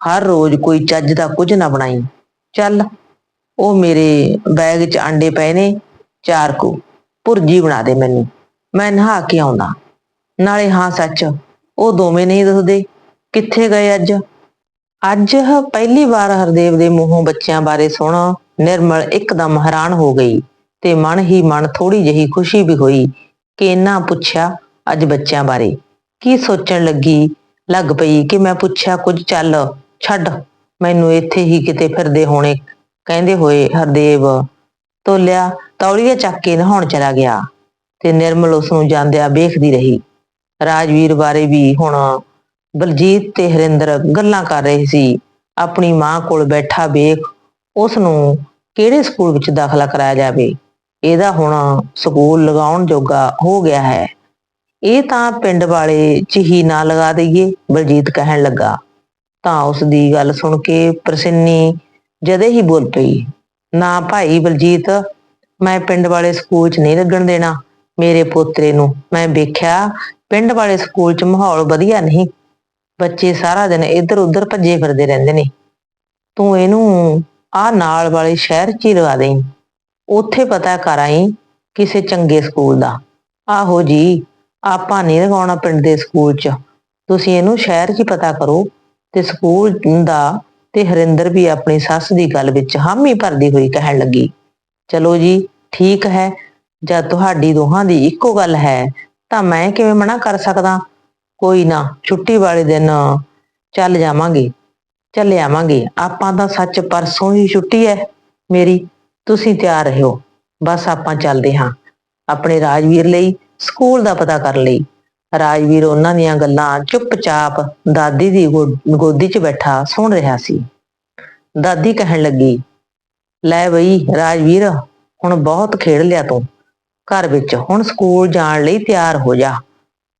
ਹਰ ਰੋਜ਼ ਕੋਈ ਚੱਜ ਦਾ ਕੁਝ ਨਾ ਬਣਾਈ। ਚੱਲ, ਉਹ ਮੇਰੇ ਬੈਗ 'ਚ ਆਂਡੇ ਪਏ ਨੇ, ਚਾਰ ਕੁ। ਭੁਰਜੀ ਬਣਾ ਦੇ ਮੈਨੂੰ। ਮੈਂ ਨਹਾ ਕੇ ਆਉਂਦਾ ਨਾਲੇ ਹਾਂ ਸੱਚ, ਉਹ ਦੋਵੇਂ ਨਹੀਂ ਦੱਸਦੇ। ਕਿੱਥੇ ਗਏ ਅੱਜ? ਅੱਜ ਪਹਿਲੀ ਵਾਰ ਹਰਦੇਵ ਦੇ ਮੂੰਹੋਂ ਬੱਚਿਆਂ ਬਾਰੇ ਸੁਣ ਨਿਰਮਲ ਇੱਕਦਮ ਹੈਰਾਨ ਹੋ ਗਈ। ਤੇ ਮਨ ਹੀ ਮਨ ਥੋੜੀ ਜਿਹੀ ਖੁਸ਼ੀ ਵੀ ਹੋਈ ਕਿ ਇਹਨਾਂ ਪੁੱਛਿਆ ਅੱਜ ਬੱਚਿਆਂ ਬਾਰੇ। ਕੀ ਸੋਚਣ ਲੱਗੀ? ਲੱਗ ਪਈ ਕਿ ਮੈਂ ਪੁੱਛਿਆ, ਕੁਝ ਚੱਲ, ਛੱਡ, ਮੈਨੂੰ ਇੱਥੇ ਹੀ ਕਿਤੇ ਫਿਰਦੇ ਹੋਣੇ। ਕਹਿੰਦੇ ਹੋਏ ਹਰਦੇਵ ਤੋਲਿਆ ਤੌਲੀਆ ਚੱਕ ਕੇ ਨਹਾਉਣ ਚਲਾ ਗਿਆ ਤੇ ਨਿਰਮਲ ਉਸ ਨੂੰ ਜਾਂਦਿਆਂ ਵੇਖਦੀ ਰਹੀ। ਰਾਜਵੀਰ ਬਾਰੇ ਵੀ ਹੁਣ ਬਲਜੀਤ ਤੇ ਹਰਿੰਦਰ ਗੱਲਾਂ ਕਰ ਰਹੇ ਸੀ। ਆਪਣੀ ਮਾਂ ਕੋਲ ਬੈਠਾ ਵੇਖ ਉਸ ਨੂੰ ਕਿਹੜੇ ਸਕੂਲ ਵਿੱਚ ਦਾਖਲਾ ਕਰਾਇਆ ਜਾਵੇ? ਇਹਦਾ ਹੁਣ ਸਕੂਲ ਲਗਾਉਣ ਜੋਗਾ ਹੋ ਗਿਆ ਹੈ। ਇਹ ਤਾਂ ਪਿੰਡ ਵਾਲੇ ਚ ਹੀ ਨਾ ਲਗਾ ਦਈਏ, ਬਲਜੀਤ ਕਹਿਣ ਲੱਗਾ। ਤਾਂ ਉਸ ਦੀ ਗੱਲ ਸੁਣ ਕੇ ਪ੍ਰਸਿੰਨੀ ਜਦੇ ਹੀ ਬੋਲ ਪਈ, ਨਾ ਭਾਈ ਬਲਜੀਤ, ਮੈਂ ਪਿੰਡ ਵਾਲੇ ਸਕੂਲ 'ਚ ਨਹੀਂ ਲੱਗਣ ਦੇਣਾ। ਮੇਰੇ ਪੋਤਰੇ ਨੂੰ ਮੈਂ ਵੇਖਿਆ, ਪਿੰਡ ਵਾਲੇ ਸਕੂਲ 'ਚ ਮਾਹੌਲ ਵਧੀਆ ਨਹੀਂ। ਬੱਚੇ ਸਾਰਾ ਦਿਨ ਇੱਧਰ ਉੱਧਰ ਭੱਜੇ ਫਿਰਦੇ ਰਹਿੰਦੇ ਨੇ। ਤੂੰ ਇਹਨੂੰ ਆ ਨਾਲ ਵਾਲੇ ਸ਼ਹਿਰ 'ਚ ਹੀ ਲਗਾ ਦੇਈਂ। ਉੱਥੇ ਪਤਾ ਕਰ ਆਈ ਕਿਸੇ ਚੰਗੇ ਸਕੂਲ ਦਾ। ਆਹੋ ਜੀ, ਆਪਾਂ ਨਹੀਂ ਲਗਾਉਣਾ ਪਿੰਡ ਦੇ ਸਕੂਲ 'ਚ। ਤੁਸੀਂ ਇਹਨੂੰ ਸ਼ਹਿਰ 'ਚ ਪਤਾ ਕਰੋ ਤੇ ਸਕੂਲ ਦਾ ਤੇ ਹਰਿੰਦਰ ਵੀ ਆਪਣੀ ਸੱਸ ਦੀ ਗੱਲ ਵਿੱਚ ਹਾਮੀ ਭਰਦੀ ਹੋਈ ਕਹਿਣ ਲੱਗੀ। ਚਲੋ ਜੀ, ਠੀਕ ਹੈ, ਜਦ ਤੁਹਾਡੀ ਦੋਹਾਂ ਦੀ ਇੱਕੋ ਗੱਲ ਹੈ, ਤਾਂ ਮੈਂ ਕਿਵੇਂ ਮਨਾ ਕਰ ਸਕਦਾ? ਕੋਈ ਨਾ, ਛੁੱਟੀ ਵਾਲੇ ਦਿਨ ਚੱਲ ਜਾਵਾਂਗੇ, ਚੱਲੇ ਆਵਾਂਗੇ। ਆਪਾਂ ਤਾਂ ਸੱਚ ਪਰਸੋਂ ਹੀ ਛੁੱਟੀ ਹੈ ਮੇਰੀ। ਤੁਸੀਂ ਤਿਆਰ ਰਹੋ। ਬਸ ਆਪਾਂ ਚੱਲਦੇ ਹਾਂ। ਆਪਣੇ ਰਾਜਵੀਰ ਲਈ, ਸਕੂਲ ਦਾ ਪਤਾ ਕਰਨ ਲਈ। ਰਾਜਵੀਰ ਉਹਨਾਂ ਦੀਆਂ ਗੱਲਾਂ ਚੁੱਪਚਾਪ ਦਾਦੀ ਦੀ ਗੋ- ਗੋਦੀ 'ਚ ਬੈਠਾ ਸੁਣ ਰਿਹਾ ਸੀ। ਦਾਦੀ ਕਹਿਣ ਲੱਗੀ, ਲੈ ਬਈ ਰਾਜਵੀਰ, ਹੁਣ ਬਹੁਤ ਖੇਡ ਲਿਆ ਤੂੰ। ਘਰ ਵਿੱਚ ਹੁਣ ਸਕੂਲ ਜਾਣ ਲਈ ਤਿਆਰ ਹੋ ਜਾ।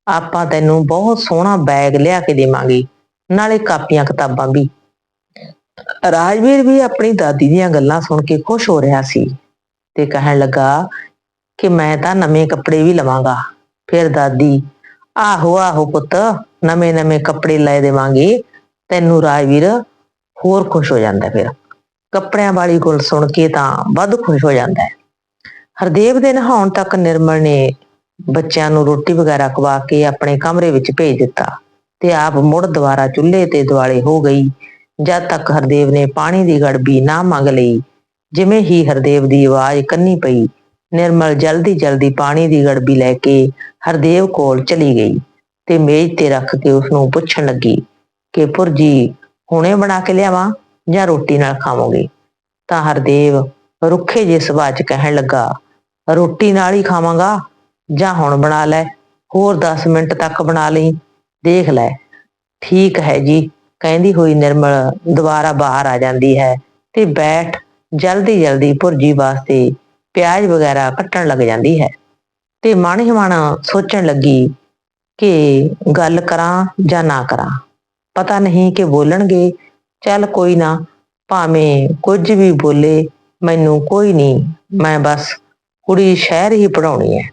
ਆਪਾਂ ਤੈਨੂੰ ਬਹੁਤ ਸੋਹਣਾ ਬੈਗ ਲਿਆ ਕੇ ਦੇਵਾਂਗੇ। ਨਾਲੇ ਕਾਪੀਆਂ ਕਿਤਾਬਾਂ ਵੀ। ਰਾਜਵੀਰ ਵੀ ਆਪਣੀ ਦਾਦੀ ਦੀਆਂ ਗੱਲਾਂ ਸੁਣ ਕੇ ਖੁਸ਼ ਹੋ ਰਿਹਾ ਸੀ ਤੇ ਕਹਿਣ ਲੱਗਾ ਕਿ ਮੈਂ ਤਾਂ ਨਵੇਂ ਕੱਪੜੇ ਵੀ ਲਵਾਂਗਾ। ਫਿਰ ਦਾਦੀ, ਆਹੋ ਆਹੋ ਪੁੱਤ, ਨਵੇਂ ਨਵੇਂ ਕੱਪੜੇ ਲੈ ਦੇਵਾਂਗੇ, ਤੈਨੂੰ ਰਾਜਵੀਰ ਹੋਰ ਖੁਸ਼ ਹੋ ਜਾਂਦਾ ਫਿਰ। ਕੱਪੜਿਆਂ ਵਾਲੀ ਗੱਲ ਸੁਣ ਕੇ ਤਾਂ ਵੱਧ ਖੁਸ਼ ਹੋ ਜਾਂਦਾ ਹੈ। ਹਰਦੇਵ ਦੇ ਨਹਾਉਣ ਤੱਕ ਨਿਰਮਲ ਨੇ ਬੱਚਿਆਂ ਨੂੰ ਰੋਟੀ ਵਗੈਰਾ ਖਵਾ ਕੇ ਆਪਣੇ ਕਮਰੇ ਵਿੱਚ ਭੇਜ ਦਿੱਤਾ ਤੇ ਆਪ ਮੁੜ ਦੁਬਾਰਾ ਚੁੱਲ੍ਹੇ ਤੇ ਦੁਆਲੇ ਹੋ ਗਈ। ਜਦ ਤੱਕ ਹਰਦੇਵ ਨੇ ਪਾਣੀ ਦੀ ਗੜਬੀ ਨਾ ਮੰਗ ਲਈ, ਜਿਵੇਂ ਹੀ ਹਰਦੇਵ ਦੀ ਆਵਾਜ਼ ਕੰਨੀ ਪਈ, ਨਿਰਮਲ ਜਲਦੀ ਜਲਦੀ ਪਾਣੀ ਦੀ ਗੜਬੀ ਲੈ ਕੇ ਹਰਦੇਵ ਕੋਲ ਚਲੀ ਗਈ ਤੇ ਮੇਜ਼ ਤੇ ਰੱਖ ਕੇ ਉਸ ਨੂੰ ਪੁੱਛਣ ਲੱਗੀ ਕਿ ਪੁਰਜੀ ਹੁਣੇ ਬਣਾ ਕੇ ਲਿਆਵਾਂ ਜਾਂ ਰੋਟੀ ਨਾਲ ਖਾਵੋਗੇ? ਤਾਂ ਹਰਦੇਵ ਰੁੱਖੇ ਜਿਹੇ ਸੁਭਾਅ 'ਚ ਕਹਿਣ ਲੱਗਾ, ਰੋਟੀ ਨਾਲ ਹੀ ਖਾਵਾਂਗਾ, ਜਾਂ ਹੁਣ ਬਣਾ ਲੈ, ਹੋਰ 10 ਮਿੰਟ ਤੱਕ ਬਣਾ ਲਈ, ਦੇਖ ਲੈ, ਠੀਕ ਹੈ ਜੀ ਕਹਿੰਦੀ ਹੋਈ ਨਿਰਮਲ ਦੁਬਾਰਾ ਬਾਹਰ ਆ ਜਾਂਦੀ ਹੈ ਤੇ ਬੈਠ ਜਲਦੀ ਜਲਦੀ ਭੁਰਜੀ ਵਾਸਤੇ ਪਿਆਜ਼ ਵਗੈਰਾ ਕੱਟਣ ਲੱਗ ਜਾਂਦੀ ਹੈ। ਤੇ ਮਨ ਹੀ ਮਨ ਸੋਚਣ ਲੱਗੀ ਕਿ ਗੱਲ ਕਰਾਂ ਜਾਂ ਨਾ ਕਰਾਂ। ਪਤਾ ਨਹੀਂ ਕਿ ਬੋਲਣਗੇ, ਚੱਲ ਕੋਈ ਨਾ, ਭਾਵੇਂ ਕੁਝ ਵੀ ਬੋਲੇ, ਮੈਨੂੰ ਕੋਈ ਨਹੀਂ ਮੈਂ ਬਸ ਕੁੜੀ ਸ਼ਹਿਰ ਹੀ ਪੜਾਉਣੀ ਹੈ।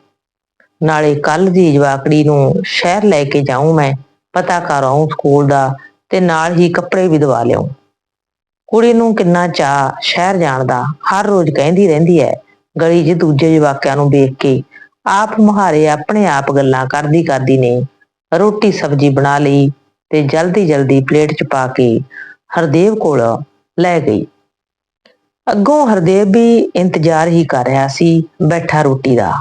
ਨਾਲੇ ਕੱਲ ਦੀ ਜਵਾਕੜੀ ਨੂੰ ਸ਼ਹਿਰ ਲੈ ਕੇ ਜਾਊਂ ਮੈਂ, ਪਤਾ ਕਰ ਆਊਂ ਸਕੂਲ ਦਾ ਤੇ ਨਾਲ ਹੀ ਕੱਪੜੇ ਵੀ ਦਵਾ ਲਿਓ। ਕੁੜੀ ਨੂੰ ਕਿੰਨਾ ਚਾਹ ਸ਼ਹਿਰ ਜਾਣ ਦਾ, ਹਰ ਰੋਜ਼ ਕਹਿੰਦੀ ਰਹਿੰਦੀ ਹੈ, ਗਲੀ 'ਚ ਦੂਜੇ ਜਵਾਕਿਆਂ ਨੂੰ ਵੇਖ ਕੇ। ਆਪ ਮੁਹਾਰੇ ਆਪਣੇ ਆਪ ਗੱਲਾਂ ਕਰਦੀ ਕਰਦੀ ਨੇ, ਰੋਟੀ ਸਬਜ਼ੀ ਬਣਾ ਲਈ ਤੇ ਜਲਦੀ ਜਲਦੀ ਪਲੇਟ 'ਚ ਪਾ ਕੇ ਹਰਦੇਵ ਕੋਲ ਲੈ ਗਈ। ਅੱਗੋਂ ਹਰਦੇਵ ਵੀ ਇੰਤਜ਼ਾਰ ਹੀ ਕਰ ਰਿਹਾ ਸੀ, ਬੈਠਾ ਰੋਟੀ ਦਾ।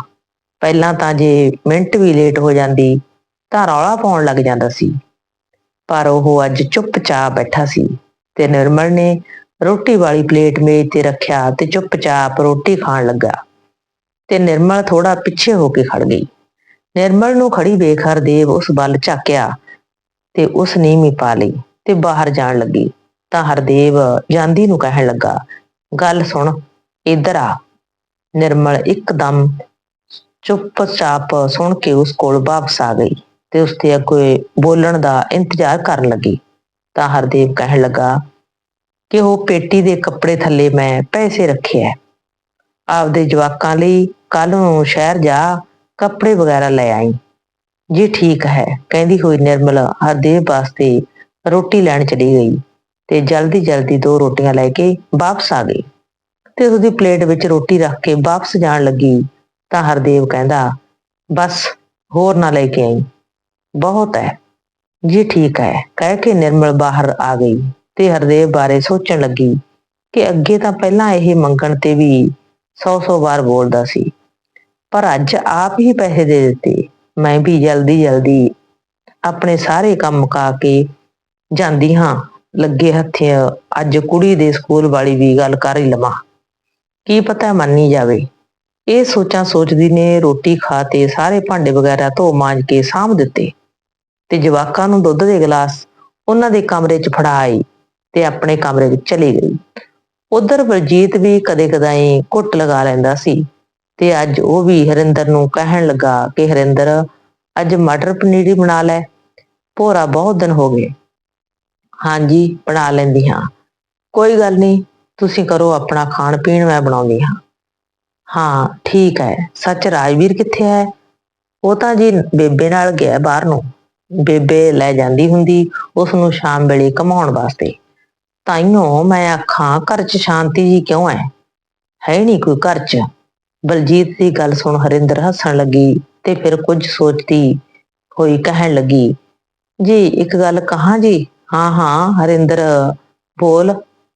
ਪਹਿਲਾਂ ਤਾਂ ਜੇ ਮਿੰਟ ਵੀ ਲੇਟ ਹੋ ਜਾਂਦੀ, ਤਾਂ ਰੌਲਾ ਪਾਉਣ ਲੱਗ ਜਾਂਦਾ ਸੀ। ਪਰ ਉਹ ਅੱਜ ਚੁੱਪਚਾਪ ਬੈਠਾ ਸੀ ਤੇ ਨਿਰਮਲ ਨੇ ਰੋਟੀ ਵਾਲੀ ਪਲੇਟ ਮੇਜ਼ ਤੇ ਰੱਖਿਆ ਤੇ ਚੁੱਪਚਾਪ ਰੋਟੀ ਖਾਣ ਲੱਗਾ ਤੇ ਨਿਰਮਲ ਥੋੜਾ ਪਿੱਛੇ ਹੋ ਕੇ ਖੜ ਗਈ। ਨਿਰਮਲ ਨੂੰ ਖੜੀ ਵੇਖ ਹਰਦੇਵ ਉਸ ਵੱਲ ਝਾਕਿਆ ਤੇ ਉਸ ਨੀਵੀਂ ਪਾ ਲਈ ਤੇ ਬਾਹਰ ਜਾਣ ਲੱਗੀ। ਤਾਂ ਹਰਦੇਵ ਜਾਂਦੀ ਨੂੰ ਕਹਿਣ ਲੱਗਾ, ਗੱਲ ਸੁਣ, ਇੱਧਰ ਆ। ਨਿਰਮਲ ਇੱਕਦਮ ਚੁੱਪਚਾਪ ਸੁਣ ਕੇ ਉਸ ਕੋਲ ਵਾਪਸ ਆ ਗਈ। ਤੇ ਉਸਦੇ ਅੱਗੇ ਬੋਲਣ ਦਾ ਇੰਤਜ਼ਾਰ ਕਰਨ ਲੱਗੀ। ਤਾਂ ਹਰਦੇਵ ਕਹਿਣ ਲੱਗਾ, ਕਿ ਉਹ ਪੇਟੀ ਦੇ ਕੱਪੜੇ ਥੱਲੇ ਮੈਂ ਪੈਸੇ ਰੱਖੇ ਐ। ਆਪਦੇ ਜਵਾਕਾਂ ਲਈ ਕੱਲ ਨੂੰ ਸ਼ਹਿਰ ਜਾ ਕੱਪੜੇ ਵਗੈਰਾ ਲੈ ਆਈ। ਜੀ ਠੀਕ ਹੈ, ਕਹਿੰਦੀ ਹੋਈ ਨਿਰਮਲ ਹਰਦੇਵ ਵਾਸਤੇ ਰੋਟੀ ਲੈਣ ਚਲੀ ਗਈ ਤੇ ਜਲਦੀ ਜਲਦੀ ਦੋ ਰੋਟੀਆਂ ਲੈ ਕੇ ਵਾਪਸ ਆ ਗਈ। ਤੇ ਉਹਦੀ ਪਲੇਟ ਵਿੱਚ ਰੋਟੀ ਰੱਖ ਕੇ ਵਾਪਸ ਜਾਣ ਲੱਗੀ ਤਾਂ ਹਰਦੇਵ ਕਹਿੰਦਾ, ਬਸ, ਹੋਰ ਨਾ ਲੈ ਕੇ ਆਈ। ਬਹੁਤ ਹੈ। ਜੀ ਠੀਕ ਹੈ। ਕਹਿ ਕੇ ਨਿਰਮਲ ਬਾਹਰ ਆ ਗਈ ਤੇ ਹਰਦੇਵ ਬਾਰੇ ਸੋਚਣ ਲੱਗੀ ਕਿ ਅੱਗੇ ਤਾਂ ਪਹਿਲਾਂ ਇਹ ਮੰਗਣ ਤੇ ਵੀ ਸੌ ਸੌ ਵਾਰ ਬੋਲਦਾ ਸੀ। ਪਰ ਅੱਜ ਆਪ ਹੀ ਪੈਸੇ ਦੇ ਦਿੱਤੇ। ਮੈਂ ਵੀ ਜਲਦੀ ਜਲਦੀ ਆਪਣੇ ਸਾਰੇ ਕੰਮ ਮੁਕਾ ਕੇ ਜਾਂਦੀ ਹਾਂ। ਲੱਗੇ ਹੱਥੇ ਅੱਜ ਕੁੜੀ ਦੇ ਸਕੂਲ ਵਾਲੀ ਵੀ ਗੱਲ ਕਰ ਹੀ ਲਵਾਂ। ਕੀ ਪਤਾ ਮੰਨੀ ਜਾਵੇ। ਇਹ ਸੋਚਾਂ ਸੋਚਦੀ ਨੇ ਰੋਟੀ ਖਾ ਤੇ ਸਾਰੇ ਭਾਂਡੇ ਵਗੈਰਾ ਧੋ ਮਾਂਜ ਕੇ ਸਾਂਭ ਦਿੱਤੇ। ਤੇ ਜਵਾਕਾਂ ਨੂੰ ਦੁੱਧ ਦੇ ਗਲਾਸ ਉਹਨਾਂ ਦੇ ਕਮਰੇ 'ਚ ਫੜਾ ਆਈ ਤੇ ਆਪਣੇ ਕਮਰੇ ਵਿੱਚ ਚਲੀ ਗਈ। ਉਧਰ ਬਲਜੀਤ ਵੀ ਕਦੇ ਕਦਾਈ ਘੁੱਟ ਲਗਾ ਲੈਂਦਾ ਸੀ ਤੇ ਅੱਜ ਉਹ ਵੀ ਹਰਿੰਦਰ ਨੂੰ ਕਹਿਣ ਲੱਗਾ ਕਿ ਹਰਿੰਦਰ, ਅੱਜ ਮਟਰ ਪਨੀਰ ਹੀ ਬਣਾ ਲੈ, ਭੋਰਾ ਬਹੁਤ ਦਿਨ ਹੋ ਗਏ। ਹਾਂਜੀ, ਬਣਾ ਲੈਂਦੀ ਹਾਂ। ਕੋਈ ਗੱਲ ਨਹੀਂ, ਤੁਸੀਂ ਕਰੋ ਆਪਣਾ ਖਾਣ ਪੀਣ, ਮੈਂ ਬਣਾਉਂਦੀ ਹਾਂ। ਹਾਂ, ਠੀਕ ਹੈ। ਸੱਚ ਰਾਜਵੀਰ ਕਿੱਥੇ ਹੈ? ਉਹ ਤਾਂ ਜੀ ਬੇਬੇ ਨਾਲ ਗਿਆ ਬਾਹਰ ਨੂੰ। ਬੇਬੇ ਲੈ ਜਾਂਦੀ ਹੁੰਦੀ ਉਸ ਨੂੰ ਸ਼ਾਮ ਵੇਲੇ ਕਮਾਉਣ ਵਾਸਤੇ। ਤਾਈਓ, ਮੈਂ ਆਖਾਂ, ਘਰ 'ਚ ਸ਼ਾਂਤੀ ਜੀ ਕਿਉਂ ਹੈ ਹੈ ਨਹੀਂ ਕੋਈ ਘਰ 'ਚ। ਬਲਜੀਤ ਦੀ ਗੱਲ ਸੁਣ ਹਰਿੰਦਰ ਹੱਸਣ ਲੱਗੀ ਤੇ ਫਿਰ ਕੁਝ ਸੋਚਦੀ ਹੋਈ ਕਹਿਣ ਲੱਗੀ, ਜੀ, ਇੱਕ ਗੱਲ ਕਹਾਂ ਜੀ? ਹਾਂ ਹਾਂ, ਹਰਿੰਦਰ, ਬੋਲ।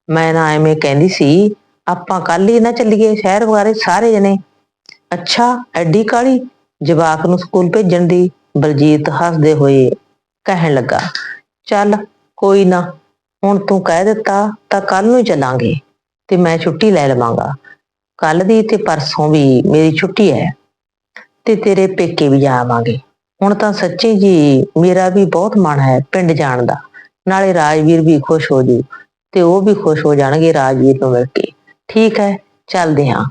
ਮੈਂ ਨਾ ਐਵੇਂ ਕਹਿੰਦੀ ਸੀ, ਆਪਾਂ ਕੱਲ ਹੀ ਨਾ ਚੱਲੀਏ ਸ਼ਹਿਰ ਬਾਰੇ ਸਾਰੇ ਜਣੇ। ਅੱਛਾ, ਐਡੀ ਕਾਲੀ ਜਵਾਕ ਨੂੰ ਸਕੂਲ ਭੇਜਣ ਦੀ ਬਲਜੀਤ ਹੱਸਦੇ ਹੋਏ ਕਹਿਣ ਲੱਗਾ, ਚੱਲ ਕੋਈ ਨਾ, ਹੁਣ ਤੂੰ ਕਹਿ ਦਿੱਤਾ ਤਾਂ ਕੱਲ ਨੂੰ ਚੱਲਾਂਗੇ ਤੇ ਮੈਂ ਛੁੱਟੀ ਲੈ ਲਵਾਂਗਾ। ਕੱਲ ਦੀ ਤੇ ਪਰਸੋਂ ਵੀ ਮੇਰੀ ਛੁੱਟੀ ਹੈ ਤੇ ਤੇਰੇ ਪੇਕੇ ਵੀ ਜਾਵਾਂਗੇ ਹੁਣ ਤਾਂ ਸੱਚੀ ਜੀ ਮੇਰਾ ਵੀ ਬਹੁਤ ਮਨ ਹੈ ਪਿੰਡ ਜਾਣ ਦਾ। ਨਾਲੇ ਰਾਜਵੀਰ ਵੀ ਖੁਸ਼ ਹੋ ਜੂ ਤੇ ਉਹ ਵੀ ਖੁਸ਼ ਹੋ ਜਾਣਗੇ ਰਾਜਵੀਰ ਨੂੰ ਮਿਲ ਕੇ। ਠੀਕ ਹੈ, ਚੱਲਦੇ ਹਾਂ।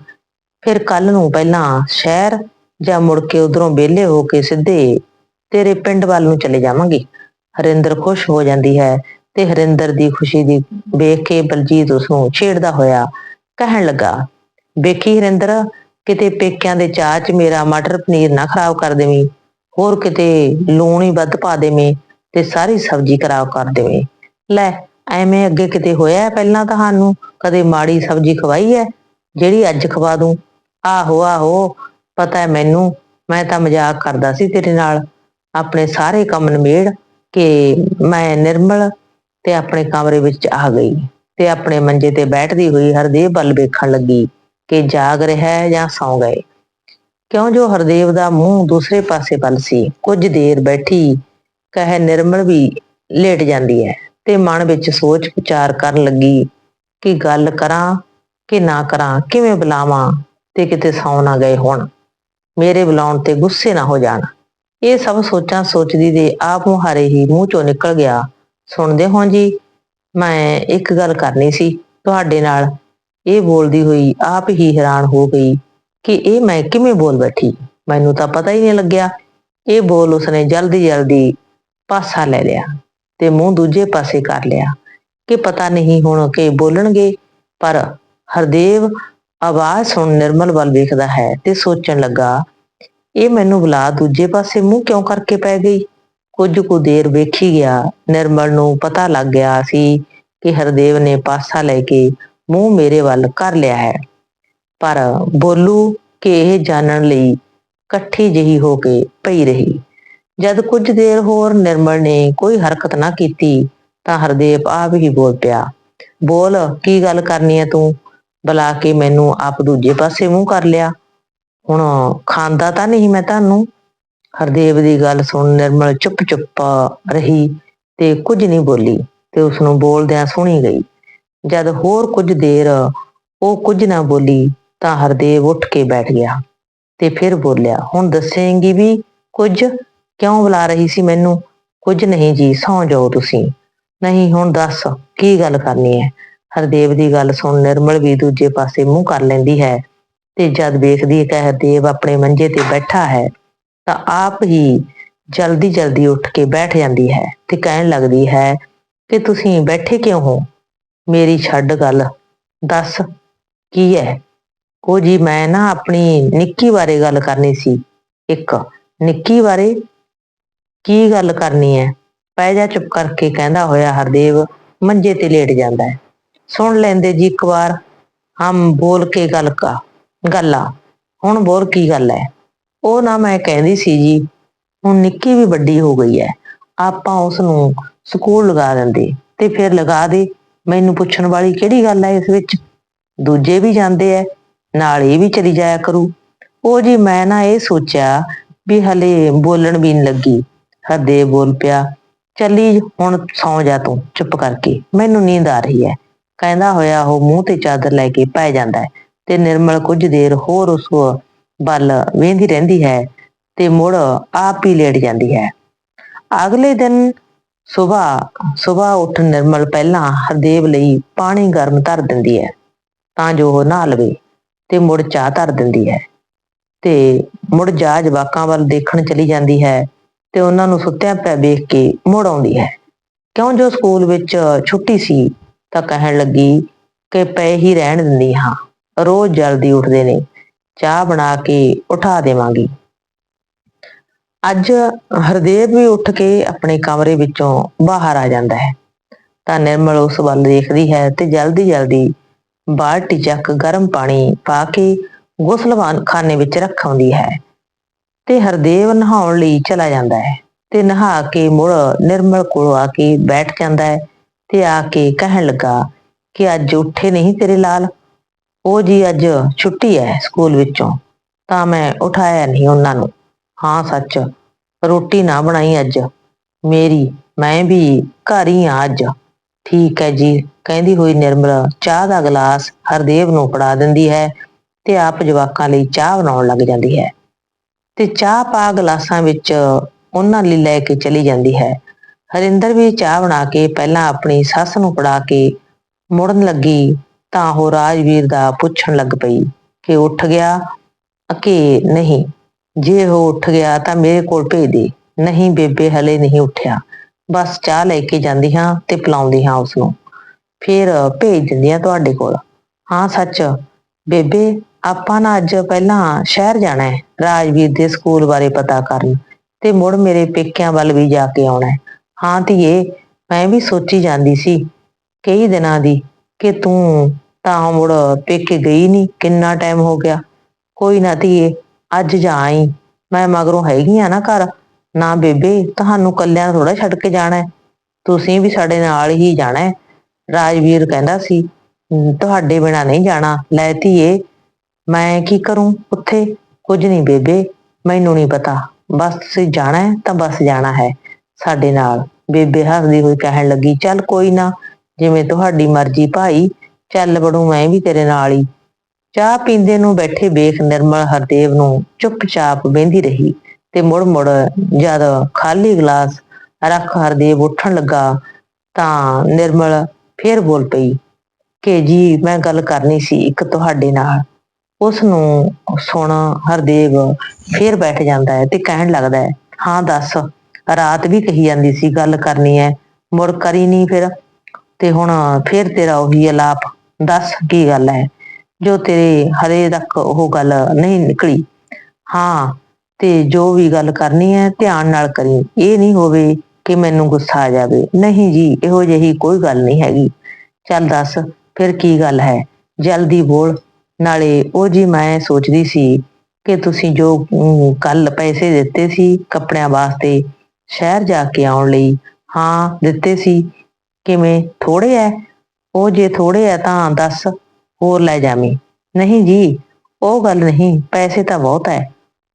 ਫਿਰ ਕੱਲ ਨੂੰ ਪਹਿਲਾਂ ਸ਼ਹਿਰ ਜਾਂ ਮੁੜ ਕੇ ਉਧਰੋਂ ਵਿਹਲੇ ਹੋ ਕੇ ਸਿੱਧੇ ਤੇਰੇ ਪਿੰਡ ਵੱਲ ਨੂੰ ਚਲੇ ਜਾਵਾਂਗੇ। ਹਰਿੰਦਰ ਖੁਸ਼ ਹੋ ਜਾਂਦੀ ਹੈ ਤੇ ਹਰਿੰਦਰ ਦੀ ਖੁਸ਼ੀ ਦੀ ਵੇਖ ਕੇ ਬਲਜੀਤ ਉਸ ਨੂੰ ਛੇੜਦਾ ਹੋਇਆ ਕਹਿਣ ਲੱਗਾ, ਵੇਖੀ ਹਰਿੰਦਰ, ਕਿਤੇ ਪੇਕਿਆਂ ਦੇ ਚਾਹ 'ਚ ਮੇਰਾ ਮਟਰ ਪਨੀਰ ਨਾ ਖਰਾਬ ਕਰ ਦੇਵੀਂ, ਹੋਰ ਕਿਤੇ ਲੂਣ ਹੀ ਵੱਧ ਪਾ ਦੇਵੇਂ ਤੇ ਸਾਰੀ ਸਬਜ਼ੀ ਖਰਾਬ ਕਰ ਦੇਵੇਂ। ਲੈ, ਐਵੇਂ ਅੱਗੇ ਕਿਤੇ ਹੋਇਆ ਪਹਿਲਾਂ ਤੁਹਾਨੂੰ? ਕਦੇ ਮਾੜੀ ਸਬਜ਼ੀ ਖਵਾਈ ਹੈ? ਜਿਹੜੀ ਅੱਜ ਖਵਾ ਦੂੰ? ਆਹੋ ਆਹੋ, ਪਤਾ ਹੈ ਮੈਨੂੰ, ਮੈਂ ਤਾਂ ਮਜ਼ਾਕ ਕਰਦਾ ਸੀ ਤੇਰੇ ਨਾਲ। ਆਪਣੇ ਸਾਰੇ ਕੰਮ ਨਿਬੇੜ ਕੇ ਮੈਂ ਨਿਰਮਲ ਤੇ ਆਪਣੇ ਕਮਰੇ ਵਿੱਚ ਆ ਗਈ ਤੇ ਆਪਣੇ ਮੰਜੇ ਤੇ ਬੈਠਦੀ ਹੋਈ ਹਰਦੇਵ ਵੱਲ ਵੇਖਣ ਲੱਗੀ ਕਿ ਜਾਗ ਰਿਹਾ ਹੈ ਜਾਂ ਸੌਂ ਗਏ। ਕਿਉਂ ਜੋ ਹਰਦੇਵ ਦਾ ਮੂੰਹ ਦੂਸਰੇ ਪਾਸੇ ਵੱਲ ਸੀ, ਕੁਝ ਦੇਰ ਬੈਠੀ ਕਹੇ ਨਿਰਮਲ ਵੀ ਲੇਟ ਜਾਂਦੀ ਹੈ ਤੇ ਮਨ ਵਿੱਚ ਸੋਚ ਵਿਚਾਰ ਕਰਨ ਲੱਗੀ ਕਿ ਗੱਲ ਕਰਾਂ ਕਿ ਨਾ ਕਰਾਂ, ਕਿਵੇਂ ਬੁਲਾਵਾਂ ਤੇ ਕਿਤੇ ਸੌਂ ਨਾ ਗਏ ਹੋਣ। ਮੇਰੇ ਬੁਲਾਉਣ ਤੇ ਗੁੱਸੇ ਨਾ ਹੋ ਜਾਣ। ਇਹ ਸਭ ਸੋਚਾਂ ਸੋਚਦੀ ਦੇ ਆਪ ਮੁਹਾਰੇ ਹੀ ਮੂੰਹ ਚੋਂ ਨਿਕਲ ਗਿਆ। ਸੁਣਦੇ ਹੋ ਜੀ, ਮੈਂ ਇੱਕ ਗੱਲ ਕਰਨੀ ਸੀ ਤੁਹਾਡੇ ਨਾਲ ਇਹ ਬੋਲਦੀ ਹੋਈ ਆਪ ਹੀ ਹੈਰਾਨ ਹੋ ਗਈ ਕਿ ਇਹ ਮੈਂ ਕਿਵੇਂ ਬੋਲ ਬੈਠੀ? ਮੈਨੂੰ ਤਾਂ ਪਤਾ ਹੀ ਨਹੀਂ ਲੱਗਿਆ। ਇਹ ਬੋਲ ਉਸਨੇ ਜਲਦੀ ਜਲਦੀ ਪਾਸਾ ਲੈ ਲਿਆ ਤੇ ਮੂੰਹ ਦੂਜੇ ਪਾਸੇ ਕਰ ਲਿਆ ਕਿ ਪਤਾ ਨਹੀਂ ਹੁਣ ਕਿ ਬੋਲਣਗੇ, ਪਰ ਹਰਦੇਵ ਆਵਾਜ਼ ਸੁਣ ਨਿਰਮਲ ਵੱਲ ਵੇਖਦਾ ਹੈ ਤੇ ਸੋਚਣ ਲੱਗਾ ਇਹ ਮੈਨੂੰ ਬੁਲਾ ਦੂਜੇ ਪਾਸੇ ਮੂੰਹ ਕਿਉਂ ਕਰਕੇ ਪੈ ਗਈ? ਕੁਝ ਕੁ ਦੇਰ ਵੇਖੀ ਗਿਆ, ਨਿਰਮਲ ਨੂੰ ਪਤਾ ਲੱਗ ਗਿਆ ਸੀ ਕਿ ਹਰਦੇਵ ਨੇ ਪਾਸਾ ਲੈ ਕੇ ਮੂੰਹ ਮੇਰੇ ਵੱਲ ਕਰ ਲਿਆ ਹੈ। ਪਰ ਬੋਲੂ ਕਿ ਇਹ ਜਾਣਨ ਲਈ ਇਕੱਠੀ ਜਿਹੀ ਹੋ ਕੇ ਪਈ ਰਹੀ। ਜਦ ਕੁਝ ਦੇਰ ਹੋਰ ਨਿਰਮਲ ਨੇ ਕੋਈ ਹਰਕਤ ਨਾ ਕੀਤੀ ਤਾਂ ਹਰਦੇਵ ਆਪ ਹੀ ਬੋਲ ਪਿਆ, ਬੋਲ, ਕੀ ਗੱਲ ਕਰਨੀ ਹੈ ਤੂੰ? ਬੁਲਾ ਕੇ ਮੈਨੂੰ ਆਪ ਦੂਜੇ ਪਾਸੇ ਮੂੰਹ ਕਰ ਲਿਆ। ਹੁਣ ਖਾਂਦਾ ਤਾਂ ਨਹੀਂ ਮੈਂ ਤੁਹਾਨੂੰ। ਹਰਦੇਵ ਦੀ ਗੱਲ ਸੁਣ ਨਿਰਮਲ ਚੁੱਪ-ਚੁੱਪ ਰਹੀ ਤੇ ਕੁਝ ਨਹੀਂ ਬੋਲੀ ਤੇ ਉਸ ਨੂੰ ਬੋਲਦਿਆਂ ਸੁਣੀ ਗਈ। ਜਦ ਹੋਰ ਕੁਝ ਦੇਰ ਉਹ ਕੁਝ ਨਾ ਬੋਲੀ ਤਾਂ ਹਰਦੇਵ ਉੱਠ ਕੇ ਬੈਠ ਗਿਆ ਤੇ ਫਿਰ ਬੋਲਿਆ, ਹੁਣ ਦੱਸੇਂਗੀ ਵੀ ਕੁਝ? ਕਿਉਂ ਬੁਲਾ ਰਹੀ ਸੀ ਮੈਨੂੰ? ਕੁਝ ਨਹੀਂ ਜੀ, ਸੌਂ ਜਾਓ ਤੁਸੀਂ। ਨਹੀਂ, ਹੁਣ ਦੱਸ, ਕੀ ਗੱਲ ਕਰਨੀ ਹੈ? ਹਰਦੇਵ ਦੀ ਗੱਲ ਸੁਣ ਨਿਰਮਲ ਵੀ ਦੂਜੇ ਪਾਸੇ ਮੂੰਹ ਕਰ ਲੈਂਦੀ ਹੈ। ਤੇ ਜਦ ਵੇਖਦੀ ਹੈ ਕਿ ਹਰਦੇਵ ਆਪਣੇ ਮੰਜੇ ਤੇ ਬੈਠਾ ਹੈ, ਤਾਂ ਆਪ ਹੀ ਜਲਦੀ ਜਲਦੀ ਉੱਠ ਕੇ ਬੈਠ ਜਾਂਦੀ ਹੈ ਤੇ ਕਹਿਣ ਲੱਗਦੀ ਹੈ ਕਿ ਤੁਸੀਂ ਬੈਠੇ ਕਿਉਂ ਹੋ? ਮੇਰੀ ਛੱਡ ਗੱਲ, ਦੱਸ ਕੀ ਹੈ? ਉਹ ਜੀ, ਮੈਂ ਨਾ ਆਪਣੀ ਨਿੱਕੀ ਬਾਰੇ ਗੱਲ ਕਰਨੀ ਸੀ। ਇੱਕ, ਨਿੱਕੀ ਬਾਰੇ ਕੀ ਗੱਲ ਕਰਨੀ ਹੈ? ਪੈ ਜਾ ਚੁੱਪ ਕਰਕੇ, ਕਹਿੰਦਾ ਹੋਇਆ ਹਰਦੇਵ ਮੰਜੇ ਤੇ ਲੇਟ ਜਾਂਦਾ ਹੈ। ਸੁਣ ਲੈਂਦੇ ਜੀ ਇੱਕ ਵਾਰ, ਹਮ ਬੋਲ ਕੇ ਗੱਲ ਕਾ। ਗੱਲਾਂ। ਹੁਣ ਬੋਰ ਕੀ ਗੱਲ ਹੈ ਉਹ ਨਾ ਮੈਂ ਕਹਿੰਦੀ ਸੀ ਜੀ, ਹੁਣ ਨਿੱਕੀ ਵੀ ਵੱਡੀ ਹੋ ਗਈ ਹੈ ਆਪਾਂ ਉਸ ਨੂੰ ਸਕੂਲ ਲਗਾ ਦਿੰਦੇ ਤੇ ਫਿਰ ਲਗਾ ਦੇ। ਮੈਨੂੰ ਪੁੱਛਣ ਵਾਲੀ ਕਿਹੜੀ ਗੱਲ ਹੈ ਇਸ ਵਿੱਚ? ਦੂਜੇ ਵੀ ਜਾਂਦੇ ਐ, ਨਾਲ ਇਹ ਵੀ ਚਲੀ ਜਾਇਆ ਕਰੂ। ਉਹ ਜੀ ਮੈਂ ਨਾ ਇਹ ਸੋਚਿਆ ਵੀ ਹਲੇ ਬੋਲਣ ਵੀ ਨਹੀਂ ਲੱਗੀ। ਹਰਦੇਵ ਬੋਲ ਪਿਆ, ਚੱਲੀ ਹੁਣ ਸੌਂ ਜਾ ਤੂੰ ਚੁੱਪ ਕਰਕੇ, ਮੈਨੂੰ ਨੀਂਦ ਆ ਰਹੀ ਹੈ ਕਹਿੰਦਾ ਹੋਇਆ ਉਹ ਮੂੰਹ ਤੇ ਚਾਦਰ ਲੈ ਕੇ ਪੈ ਜਾਂਦਾ ਹੈ ਤੇ ਨਿਰਮਲ ਕੁਝ ਦੇਰ ਹੋਰ ਉਸ ਵੱਲ ਵੇਂਦੀ ਰਹਿੰਦੀ ਹੈ ਤੇ ਮੁੜ ਆਪ ਹੀ ਲੇਟ ਜਾਂਦੀ ਹੈ। ਅਗਲੇ ਦਿਨ ਸਵੇਰ ਸਵੇਰ ਉੱਠ ਨਿਰਮਲ ਪਹਿਲਾਂ ਹਰਦੇਵ ਲਈ ਪਾਣੀ ਗਰਮ ਧਰ ਦਿੰਦੀ ਹੈ, ਤਾਂ ਜੋ ਉਹ ਨਹਾ ਲਵੇ ਤੇ ਮੁੜ ਚਾਹ ਧਰ ਦਿੰਦੀ ਹੈ ਤੇ ਮੁੜ ਜਾ ਜਵਾਕਾਂ ਵੱਲ ਦੇਖਣ ਚਲੀ ਜਾਂਦੀ ਹੈ ਤੇ ਉਹਨਾਂ ਨੂੰ ਸੁੱਤਿਆਂ ਪਿਆ ਵੇਖ ਕੇ ਮੁੜ ਆਉਂਦੀ ਹੈ। ਕਿਉਂ ਜੋ ਸਕੂਲ ਵਿੱਚ ਛੁੱਟੀ ਸੀ ਤਾਂ ਕਹਿਣ ਲੱਗੀ ਕਿ ਪਏ ਹੀ ਰਹਿਣ ਦਿੰਦੀ ਹਾਂ। ਰੋਜ਼ ਜਲਦੀ ਉੱਠਦੇ ਨੇ। ਚਾਹ ਬਣਾ ਕੇ ਉਠਾ ਦੇਵਾਂਗੀ। ਅੱਜ ਹਰਦੇਵ ਵੀ ਉੱਠ ਕੇ ਆਪਣੇ ਕਮਰੇ ਵਿੱਚੋਂ ਬਾਹਰ ਆ ਜਾਂਦਾ ਹੈ। ਤਾਂ ਨਿਰਮਲ ਉਸ ਵੱਲ ਦੇਖਦੀ ਹੈ ਤੇ ਜਲਦੀ ਜਲਦੀ ਬਾਲਟੀ ਚੱਕ ਗਰਮ ਪਾਣੀ ਪਾ ਕੇ ਗੁਸਲਵਾਨ ਖਾਨੇ ਵਿੱਚ ਰੱਖਾਉਂਦੀ ਹੈ ਤੇ ਹਰਦੇਵ ਨਹਾਉਣ ਲਈ ਚਲਾ ਜਾਂਦਾ ਹੈ ਤੇ ਨਹਾ ਕੇ ਮੁੜ ਨਿਰਮਲ ਕੋਲ ਆ ਕੇ ਬੈਠ ਜਾਂਦਾ ਹੈ ਤੇ ਆ ਕੇ ਕਹਿਣ ਲੱਗਾ ਕਿ ਅੱਜ ਉੱਠੇ ਨਹੀਂ ਤੇਰੇ ਲਾਲ। ਉਹ ਜੀ ਅੱਜ ਛੁੱਟੀ ਹੈ ਸਕੂਲ ਵਿੱਚੋਂ, ਤਾਂ ਮੈਂ ਉਠਾਇਆ ਨਹੀਂ ਉਹਨਾਂ ਨੂੰ। ਹਾਂ, ਸੱਚ, ਰੋਟੀ ਨਾ ਬਣਾਈ ਅੱਜ। ਮੇਰੀ, ਮੈਂ ਵੀ ਘਰ ਹੀ ਆ ਅੱਜ। ਠੀਕ ਹੈ ਜੀ, ਕਹਿੰਦੀ ਹੋਈ ਨਿਰਮਲ, ਚਾਹ ਦਾ ਗਲਾਸ ਹਰਦੇਵ ਨੂੰ ਫੜਾ ਦਿੰਦੀ ਹੈ ਤੇ ਆਪ ਜਵਾਕਾਂ ਲਈ ਚਾਹ ਬਣਾਉਣ ਲੱਗ ਜਾਂਦੀ ਹੈ। ਤੇ ਚਾਹ ਪਾ ਗਲਾਸਾਂ ਵਿੱਚ ਉਹਨਾਂ ਲਈ ਲੈ ਕੇ ਚਲੀ ਜਾਂਦੀ ਹੈ। ਹਰਿੰਦਰ ਵੀ ਚਾਹ ਬਣਾ ਕੇ ਪਹਿਲਾਂ ਆਪਣੀ ਸੱਸ ਨੂੰ ਫੜਾ ਕੇ ਮੁੜਨ ਲੱਗੀ। ਤਾਂ ਉਹ ਰਾਜਵੀਰ ਦਾ ਪੁੱਛਣ ਲੱਗ ਪਈ ਕਿ ਉੱਠ ਗਿਆ ਕਿ ਨਹੀਂ। ਜੇ ਉਹ ਉੱਠ ਗਿਆ ਤਾਂ ਮੇਰੇ ਕੋਲ ਭੇਜ ਦੇ। ਨਹੀਂ ਬੇਬੇ, ਹਲੇ ਨਹੀਂ ਉੱਠਿਆ। ਬਸ ਚਾਹ ਲੈ ਕੇ ਜਾਂਦੀ ਹਾਂ ਤੇ ਪਿਲਾਉਂਦੀ ਹਾਂ ਉਸ ਨੂੰ ਫਿਰ ਭੇਜ ਦਿੰਦੀ ਹਾਂ ਤੁਹਾਡੇ ਕੋਲ। ਹਾਂ, ਸੱਚ। ਬੇਬੇ, ਆਪਾਂ ਨਾ ਅੱਜ ਪਹਿਲਾਂ ਸ਼ਹਿਰ ਜਾਣਾ ਹੈ, ਰਾਜਵੀਰ ਦੇ ਸਕੂਲ ਬਾਰੇ ਪਤਾ ਕਰਨ। ਤੇ ਮੁੜ ਮੇਰੇ ਪੇਕਿਆਂ ਵੱਲ ਵੀ ਜਾ ਕੇ ਆਉਣਾ ਹੈ। ਹਾਂ ਧੀਏ, ਮੈਂ ਵੀ ਸੋਚੀ ਜਾਂਦੀ ਸੀ ਕਈ ਦਿਨਾਂ ਦੀ ਕਿ ਤੂੰ ਤਾਂ ਮੁੜ ਪੇਕੇ ਗਈ ਨਹੀਂ ਕਿੰਨਾ ਟਾਈਮ ਹੋ ਗਿਆ। ਕੋਈ ਨਾ ਧੀਏ ਅੱਜ ਜਾ ਆਈ। ਮੈਂ ਮਗਰੋਂ ਹੈਗੀ ਆ ਨਾ ਘਰ। ਨਾ ਬੇਬੇ ਤੁਹਾਨੂੰ ਕੱਲਿਆਂ ਥੋੜਾ ਛੱਡ ਕੇ ਜਾਣਾ ਹੈ। ਤੁਸੀਂ ਵੀ ਸਾਡੇ ਨਾਲ ਹੀ ਜਾਣਾ ਹੈ। ਰਾਜਵੀਰ ਕਹਿੰਦਾ ਸੀ "ਹਮ, ਤੁਹਾਡੇ ਬਿਨਾ ਨਹੀਂ ਜਾਣਾ। ਲੈ ਧੀਏ ਮੈਂ ਕੀ ਕਰੂੰ ਉੱਥੇ? ਕੁਝ ਨਹੀਂ ਬੇਬੇ ਮੈਨੂੰ ਨਹੀਂ ਪਤਾ। ਬਸ ਤੁਸੀਂ ਜਾਣਾ ਹੈ ਤਾਂ ਬਸ ਜਾਣਾ ਹੈ ਸਾਡੇ ਨਾਲ। ਬੇਬੇ ਹੱਸਦੀ ਹੋਈ ਕਹਿਣ ਲੱਗੀ ਚੱਲ ਕੋਈ ਨਾ ਜਿਵੇਂ ਤੁਹਾਡੀ ਮਰਜ਼ੀ ਭਾਈ। ਚੱਲ ਬੜੂ ਮੈਂ ਵੀ ਤੇਰੇ ਨਾਲ ਹੀ। ਚਾਹ ਪੀਂਦੇ ਨੂੰ ਬੈਠੇ ਵੇਖ ਨਿਰਮਲ ਹਰਦੇਵ ਨੂੰ ਚੁੱਪਚਾਪ ਬਹਿੰਦੀ ਰਹੀ ਤੇ ਮੁੜ ਮੁੜ ਜਦ ਖਾਲੀ ਗਲਾਸ ਰੱਖ ਹਰਦੇਵ ਉੱਠਣ ਲੱਗਾ ਤਾਂ ਨਿਰਮਲ ਫੇਰ ਬੋਲ ਪਈ, ਕਿ ਜੀ, ਮੈਂ ਗੱਲ ਕਰਨੀ ਸੀ ਇੱਕ ਤੁਹਾਡੇ ਨਾਲ। ਉਸ ਨੂੰ ਸੁਣ ਹਰਦੇਵ ਫੇਰ ਬੈਠ ਜਾਂਦਾ ਹੈ ਤੇ ਕਹਿਣ ਲੱਗਦਾ ਹੈ, ਹਾਂ, ਦੱਸ, ਰਾਤ ਵੀ ਕਹੀ ਜਾਂਦੀ ਸੀ ਗੱਲ ਕਰਨੀ ਹੈ, ਮੁੜ ਕਰੀ ਨਹੀਂ ਫਿਰ? ਤੇ ਹੁਣ ਫੇਰ ਤੇਰਾ ਉਹੀ ਅਲਾਪ ਦੱਸ ਕੀ ਗੱਲ ਹੈ? ਜੋ ਤੇਰੇ ਹਰੇ ਤੱਕ ਉਹ ਗੱਲ ਨਹੀਂ ਨਿਕਲੀ। ਹਾਂ, ਤੇ ਜੋ ਵੀ ਗੱਲ ਕਰਨੀ ਹੈ, ਧਿਆਨ ਨਾਲ ਕਰੀ ਇਹ ਨਹੀਂ ਹੋਵੇ ਕਿ ਮੈਨੂੰ ਗੁੱਸਾ ਆ ਜਾਵੇ। ਨਹੀਂ ਜੀ, ਇਹੋ ਜਿਹੀ ਕੋਈ ਗੱਲ ਨਹੀਂ ਹੈਗੀ। ਚੱਲ ਦੱਸ, ਫਿਰ ਕੀ ਗੱਲ ਹੈ? ਜਲਦੀ ਬੋਲ। ਨਾਲੇ ਉਹ ਜੀ ਮੈਂ ਸੋਚਦੀ ਸੀ ਕਿ ਤੁਸੀਂ ਜੋ ਕੱਲ ਪੈਸੇ ਦਿੱਤੇ ਸੀ ਕੱਪੜਿਆਂ ਵਾਸਤੇ, ਸ਼ਹਿਰ ਜਾ ਕੇ ਆਉਣ ਲਈ। ਹਾਂ, ਦਿੱਤੇ ਸੀ। ਕਿਵੇਂ? ਥੋੜੇ ਐ ਉਹ ਜੇ ਥੋੜੇ ਐ ਤਾਂ ਦੱਸ, ਹੋਰ ਲੈ ਜਾਵੀਂ। ਨਹੀਂ ਜੀ, ਉਹ ਗੱਲ ਨਹੀਂ, ਪੈਸੇ ਤਾਂ ਬਹੁਤ ਹੈ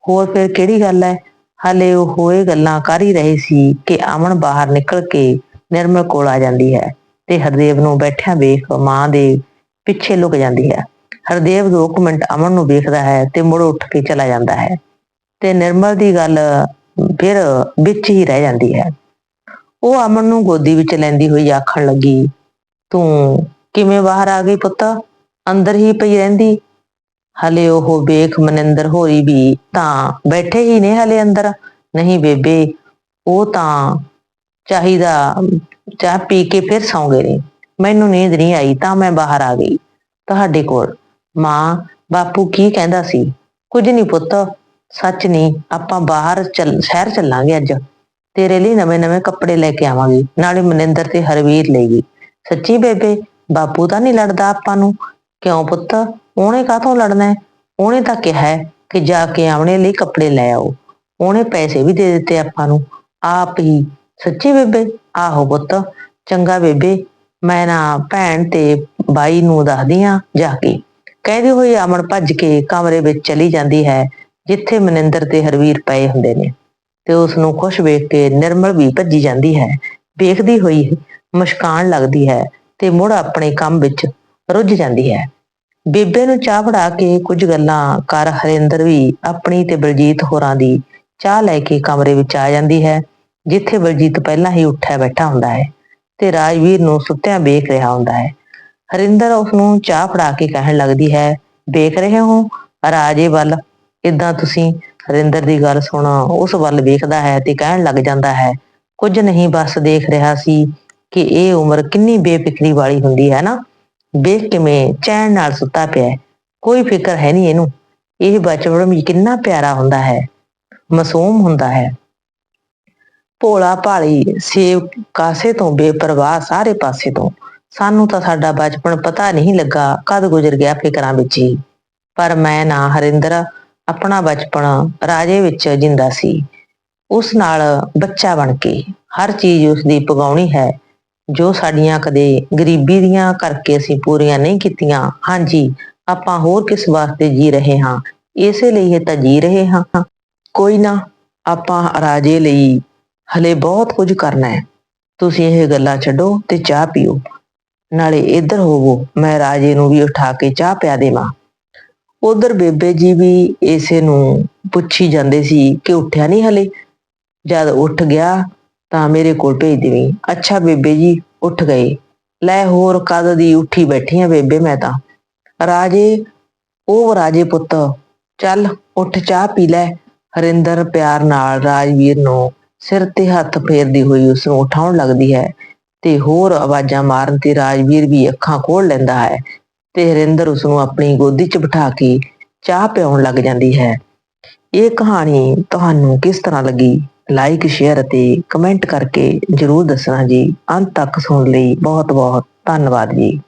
ਹੋਰ ਫਿਰ ਕਿਹੜੀ ਗੱਲ ਹੈ ਹਲੇ ਉਹ ਹੋਏ ਗੱਲਾਂ ਕਰ ਹੀ ਰਹੇ ਸੀ ਕਿ ਅਮਨ ਬਾਹਰ ਨਿਕਲ ਕੇ ਨਿਰਮਲ ਕੋਲ ਆ ਜਾਂਦੀ ਹੈ ਤੇ ਹਰਦੇਵ ਨੂੰ ਬੈਠਿਆ ਵੇਖ ਮਾਂ ਦੇ ਪਿੱਛੇ ਲੁਕ ਜਾਂਦੀ ਹੈ। ਹਰਦੇਵ ਦੋ ਕੁ ਮਿੰਟ ਅਮਨ ਨੂੰ ਵੇਖਦਾ ਹੈ ਤੇ ਮੁੜ ਉੱਠ ਕੇ ਚਲਾ ਜਾਂਦਾ ਹੈ ਤੇ ਨਿਰਮਲ ਦੀ ਗੱਲ ਫਿਰ ਵਿੱਚ ਹੀ ਰਹਿ ਜਾਂਦੀ ਹੈ। ਉਹ ਅਮਨ ਨੂੰ ਗੋਦੀ ਵਿੱਚ ਲੈਂਦੀ ਹੋਈ ਆਖਣ ਲੱਗੀ ਤੂੰ ਕਿਵੇਂ ਬਾਹਰ ਆ ਗਈ ਪੁੱਤ? ਅੰਦਰ ਹੀ ਪਈ ਰਹਿੰਦੀ। ਹਲੇ ਉਹ ਵੇਖ ਮਨਿੰਦਰ ਹੋਰੀ ਵੀ ਤਾਂ ਬੈਠੇ ਹੀ ਨੇ ਹਲੇ ਅੰਦਰ। ਨਹੀਂ ਬੇਬੇ, ਉਹ ਤਾਂ ਚਾਹੀਦਾ, ਚਾਹ ਪੀ ਕੇ ਫਿਰ ਸੌਂ ਗਏ ਨੇ। ਮੈਨੂੰ ਨੀਂਦ ਨਹੀਂ ਆਈ ਤਾਂ ਮੈਂ ਬਾਹਰ ਆ ਗਈ ਤੁਹਾਡੇ ਕੋਲ। ਮਾਂ, ਬਾਪੂ ਕੀ ਕਹਿੰਦਾ ਸੀ? ਕੁਝ ਨਹੀਂ ਪੁੱਤ, ਸੱਚ ਨਹੀਂ, ਆਪਾਂ ਬਾਹਰ ਚੱਲ, ਸ਼ਹਿਰ ਚੱਲਾਂਗੇ ਅੱਜ। ਤੇਰੇ ਲਈ ਨਵੇਂ-ਨਵੇਂ ਕੱਪੜੇ ਲੈ ਕੇ ਆਵਾਂਗੇ, ਨਾਲੇ ਮਨਿੰਦਰ ਤੇ ਹਰਵੀਰ ਲਈ ਗਈ। ਸੱਚੀ ਬੇਬੇ, ਬਾਪੂ ਤਾਂ ਨਹੀਂ ਲੜਦਾ ਆਪਾਂ ਨੂੰ। ਕਿਉਂ ਪੁੱਤ? ਉਹਨੇ ਕਾਹਤੋਂ ਲੜਨਾ ਹੈ? ਉਹਨੇ ਤਾਂ ਕਿਹਾ ਹੈ ਕਿ ਜਾ ਕੇ ਆਵਣੇ ਲਈ ਕੱਪੜੇ ਲੈ ਆਓ। ਉਹਨੇ ਪੈਸੇ ਵੀ ਦੇ ਦਿੱਤੇ ਆਪਾਂ ਨੂੰ। ਆਪ ਹੀ। ਸੱਚੀ ਬੇਬੇ? ਆਹੋ ਪੁੱਤ। ਚੰਗਾ ਬੇਬੇ, ਮੈਂ ਨਾ ਭੈਣ ਤੇ ਬਾਈ ਨੂੰ ਦੱਸਦੀ ਆ ਜਾ ਕੇ। ਕਹਿੰਦੀ ਹੋਈ ਅਮਨ ਭੱਜ ਕੇ ਕਮਰੇ ਵਿੱਚ ਚਲੀ ਜਾਂਦੀ ਹੈ, ਜਿੱਥੇ ਮਨਿੰਦਰ ਤੇ ਹਰਵੀਰ ਪਏ ਹੁੰਦੇ ਨੇ। ਤੇ ਉਸ ਨੂੰ ਖੁਸ਼ ਵੇਖ ਕੇ ਨਿਰਮਲ ਵੀ ਭੱਜੀ ਜਾਂਦੀ ਹੈ। ਵੇਖਦੀ ਹੋਈ ਮੁਸਕਾਨ ਲੱਗਦੀ ਹੈ ਤੇ ਮੁੜ ਆਪਣੇ ਕੰਮ ਵਿੱਚ ਰੁੱਝ ਜਾਂਦੀ ਹੈ। ਬੇਬੇ ਨੂੰ ਚਾਹ ਫੜਾ ਕੇ ਕੁਝ ਗੱਲਾਂ ਕਰ ਹਰਿੰਦਰ ਵੀ ਆਪਣੀ ਤੇ ਬਲਜੀਤ ਹੋਰਾਂ ਦੀ ਚਾਹ ਲੈ ਕੇ ਕਮਰੇ ਵਿੱਚ ਆ ਜਾਂਦੀ ਹੈ, ਜਿੱਥੇ ਬਲਜੀਤ ਪਹਿਲਾਂ ਹੀ ਉੱਠਿਆ ਬੈਠਾ ਹੁੰਦਾ ਹੈ ਤੇ ਰਾਜਵੀਰ ਨੂੰ ਸੁੱਤਿਆਂ ਵੇਖ ਰਿਹਾ ਹੁੰਦਾ ਹੈ। ਹਰਿੰਦਰ ਉਸ ਨੂੰ ਚਾਹ ਫੜਾ ਕੇ ਕਹਿਣ ਲੱਗਦੀ ਹੈ, ਵੇਖ ਰਹੇ ਹੋ? ਰਾਜੇ ਵੱਲ, ਇਦਾਂ ਤੁਸੀਂ ਹਰਿੰਦਰ ਦੀ ਗੱਲ ਸੁਣ, ਉਸ ਵੱਲ ਵੇਖਦਾ ਹੈ ਤੇ ਕਹਿਣ ਲੱਗ ਜਾਂਦਾ ਹੈ, ਕੁਝ ਨਹੀਂ ਬਸ ਦੇਖ ਰਿਹਾ ਸੀ ਕਿ ਇਹ ਉਮਰ ਕਿੰਨੀ ਬੇਫਿਕਰੀ ਵਾਲੀ ਹੁੰਦੀ ਹੈ ਨਾ? ਵੇਖ ਕਿਵੇਂ ਚੈਨ ਨਾਲ ਸੁੱਤਾ ਪਿਆ ਹੈ। ਕੋਈ ਫਿਕਰ ਹੈ ਨਹੀਂ ਇਹਨੂੰ। ਇਹ ਬਚਪਨ ਵੀ ਕਿੰਨਾ ਪਿਆਰਾ ਹੁੰਦਾ ਹੈ। ਮਾਸੂਮ ਹੁੰਦਾ ਹੈ। ਭੋਲਾ ਭਾਲੀ ਸੇਵ ਕਾਸੇ ਤੋਂ, ਬੇਪਰਵਾਹ ਸਾਰੇ ਪਾਸੇ ਤੋਂ। ਸਾਨੂੰ ਤਾਂ ਸਾਡਾ ਬਚਪਨ ਪਤਾ ਨਹੀਂ ਲੱਗਾ ਕਦ ਗੁਜ਼ਰ ਗਿਆ ਫਿਕਰਾਂ ਵਿੱਚ ਹੀ। ਪਰ ਮੈਂ ਨਾ ਹਰਿੰਦਰ, ਆਪਣਾ ਬਚਪਨ ਰਾਜੇ ਵਿੱਚ ਜਿੰਦਾ ਸੀ। ਉਸ ਨਾਲ ਬੱਚਾ ਬਣ ਕੇ। ਹਰ ਚੀਜ਼ ਉਸ ਦੀ ਪਗਾਉਣੀ ਹੈ। ਜੋ ਸਾਡੀਆਂ ਕਦੇ ਗਰੀਬੀ ਦੀਆਂ ਕਰਕੇ ਅਸੀਂ ਪੂਰੀਆਂ ਨਹੀਂ ਕੀਤੀਆਂ, ਹਾਂਜੀ, ਆਪਾਂ ਹੋਰ ਕਿਸ ਵਾਸਤੇ ਜੀ ਰਹੇ ਹਾਂ? ਇਸੇ ਲਈ ਇਹ ਤਾਂ ਜੀ ਰਹੇ ਹਾਂ। ਕੋਈ ਨਾ, ਆਪਾਂ ਰਾਜੇ ਲਈ ਹਲੇ ਬਹੁਤ ਕੁਝ ਕਰਨਾ ਹੈ। ਤੁਸੀਂ ਇਹ ਗੱਲਾਂ ਛੱਡੋ ਤੇ ਚਾਹ ਪੀਓ। ਨਾਲੇ ਇੱਧਰ ਹੋਵੋ, ਮੈਂ ਰਾਜੇ ਨੂੰ ਵੀ ਉਠਾ ਕੇ ਚਾਹ ਪਿਆ ਦੇਵਾਂ। ਉਧਰ ਬੇਬੇ ਜੀ ਵੀ ਇਸੇ ਨੂੰ ਪੁੱਛੀ ਜਾਂਦੇ ਸੀ ਕਿ ਉੱਠਿਆ ਨਹੀਂ ਹਲੇ? ਜਦ ਉੱਠ ਗਿਆ ਤਾਂ ਮੇਰੇ ਕੋਲ ਭੇਜ ਦੇਵੀਂ ਅੱਛਾ ਬੇਬੇ ਜੀ, ਉੱਠ ਗਏ। ਲੈ ਹੋਰ ਕਦ ਦੀ ਉੱਠੀ ਬੈਠੀ ਆ ਬੇਬੇ ਮੈਂ ਤਾਂ। ਰਾਜੇ, ਉਹ ਰਾਜੇ ਪੁੱਤ, ਚੱਲ ਉੱਠ ਚਾਹ ਪੀ ਲੈ। ਹਰਿੰਦਰ ਪਿਆਰ ਨਾਲ ਰਾਜਵੀਰ ਨੂੰ ਸਿਰ ਤੇ ਹੱਥ ਫੇਰਦੀ ਹੋਈ ਉਸ ਨੂੰ ਉਠਾਉਣ ਲੱਗਦੀ ਹੈ ਤੇ ਹੋਰ ਆਵਾਜ਼ਾਂ ਮਾਰਨ ਤੇ ਰਾਜਵੀਰ ਵੀ ਅੱਖਾਂ ਖੋਲ ਲੈਂਦਾ ਹੈ ਤੇ ਹਰਿੰਦਰ ਉਸ ਨੂੰ ਆਪਣੀ ਗੋਦੀ 'ਚ ਬਿਠਾ ਕੇ ਚਾਹ ਪਿਆਉਣ ਲੱਗ ਜਾਂਦੀ ਹੈ। ਇਹ ਕਹਾਣੀ ਤੁਹਾਨੂੰ ਕਿਸ ਤਰ੍ਹਾਂ ਲੱਗੀ? ਲਾਈਕ ਸ਼ੇਅਰ ਅਤੇ ਕਮੈਂਟ ਕਰਕੇ ਜਰੂਰ ਦੱਸਣਾ ਜੀ। ਅੰਤ ਤੱਕ ਸੁਣਨ ਲਈ ਬਹੁਤ ਬਹੁਤ ਧੰਨਵਾਦ ਜੀ।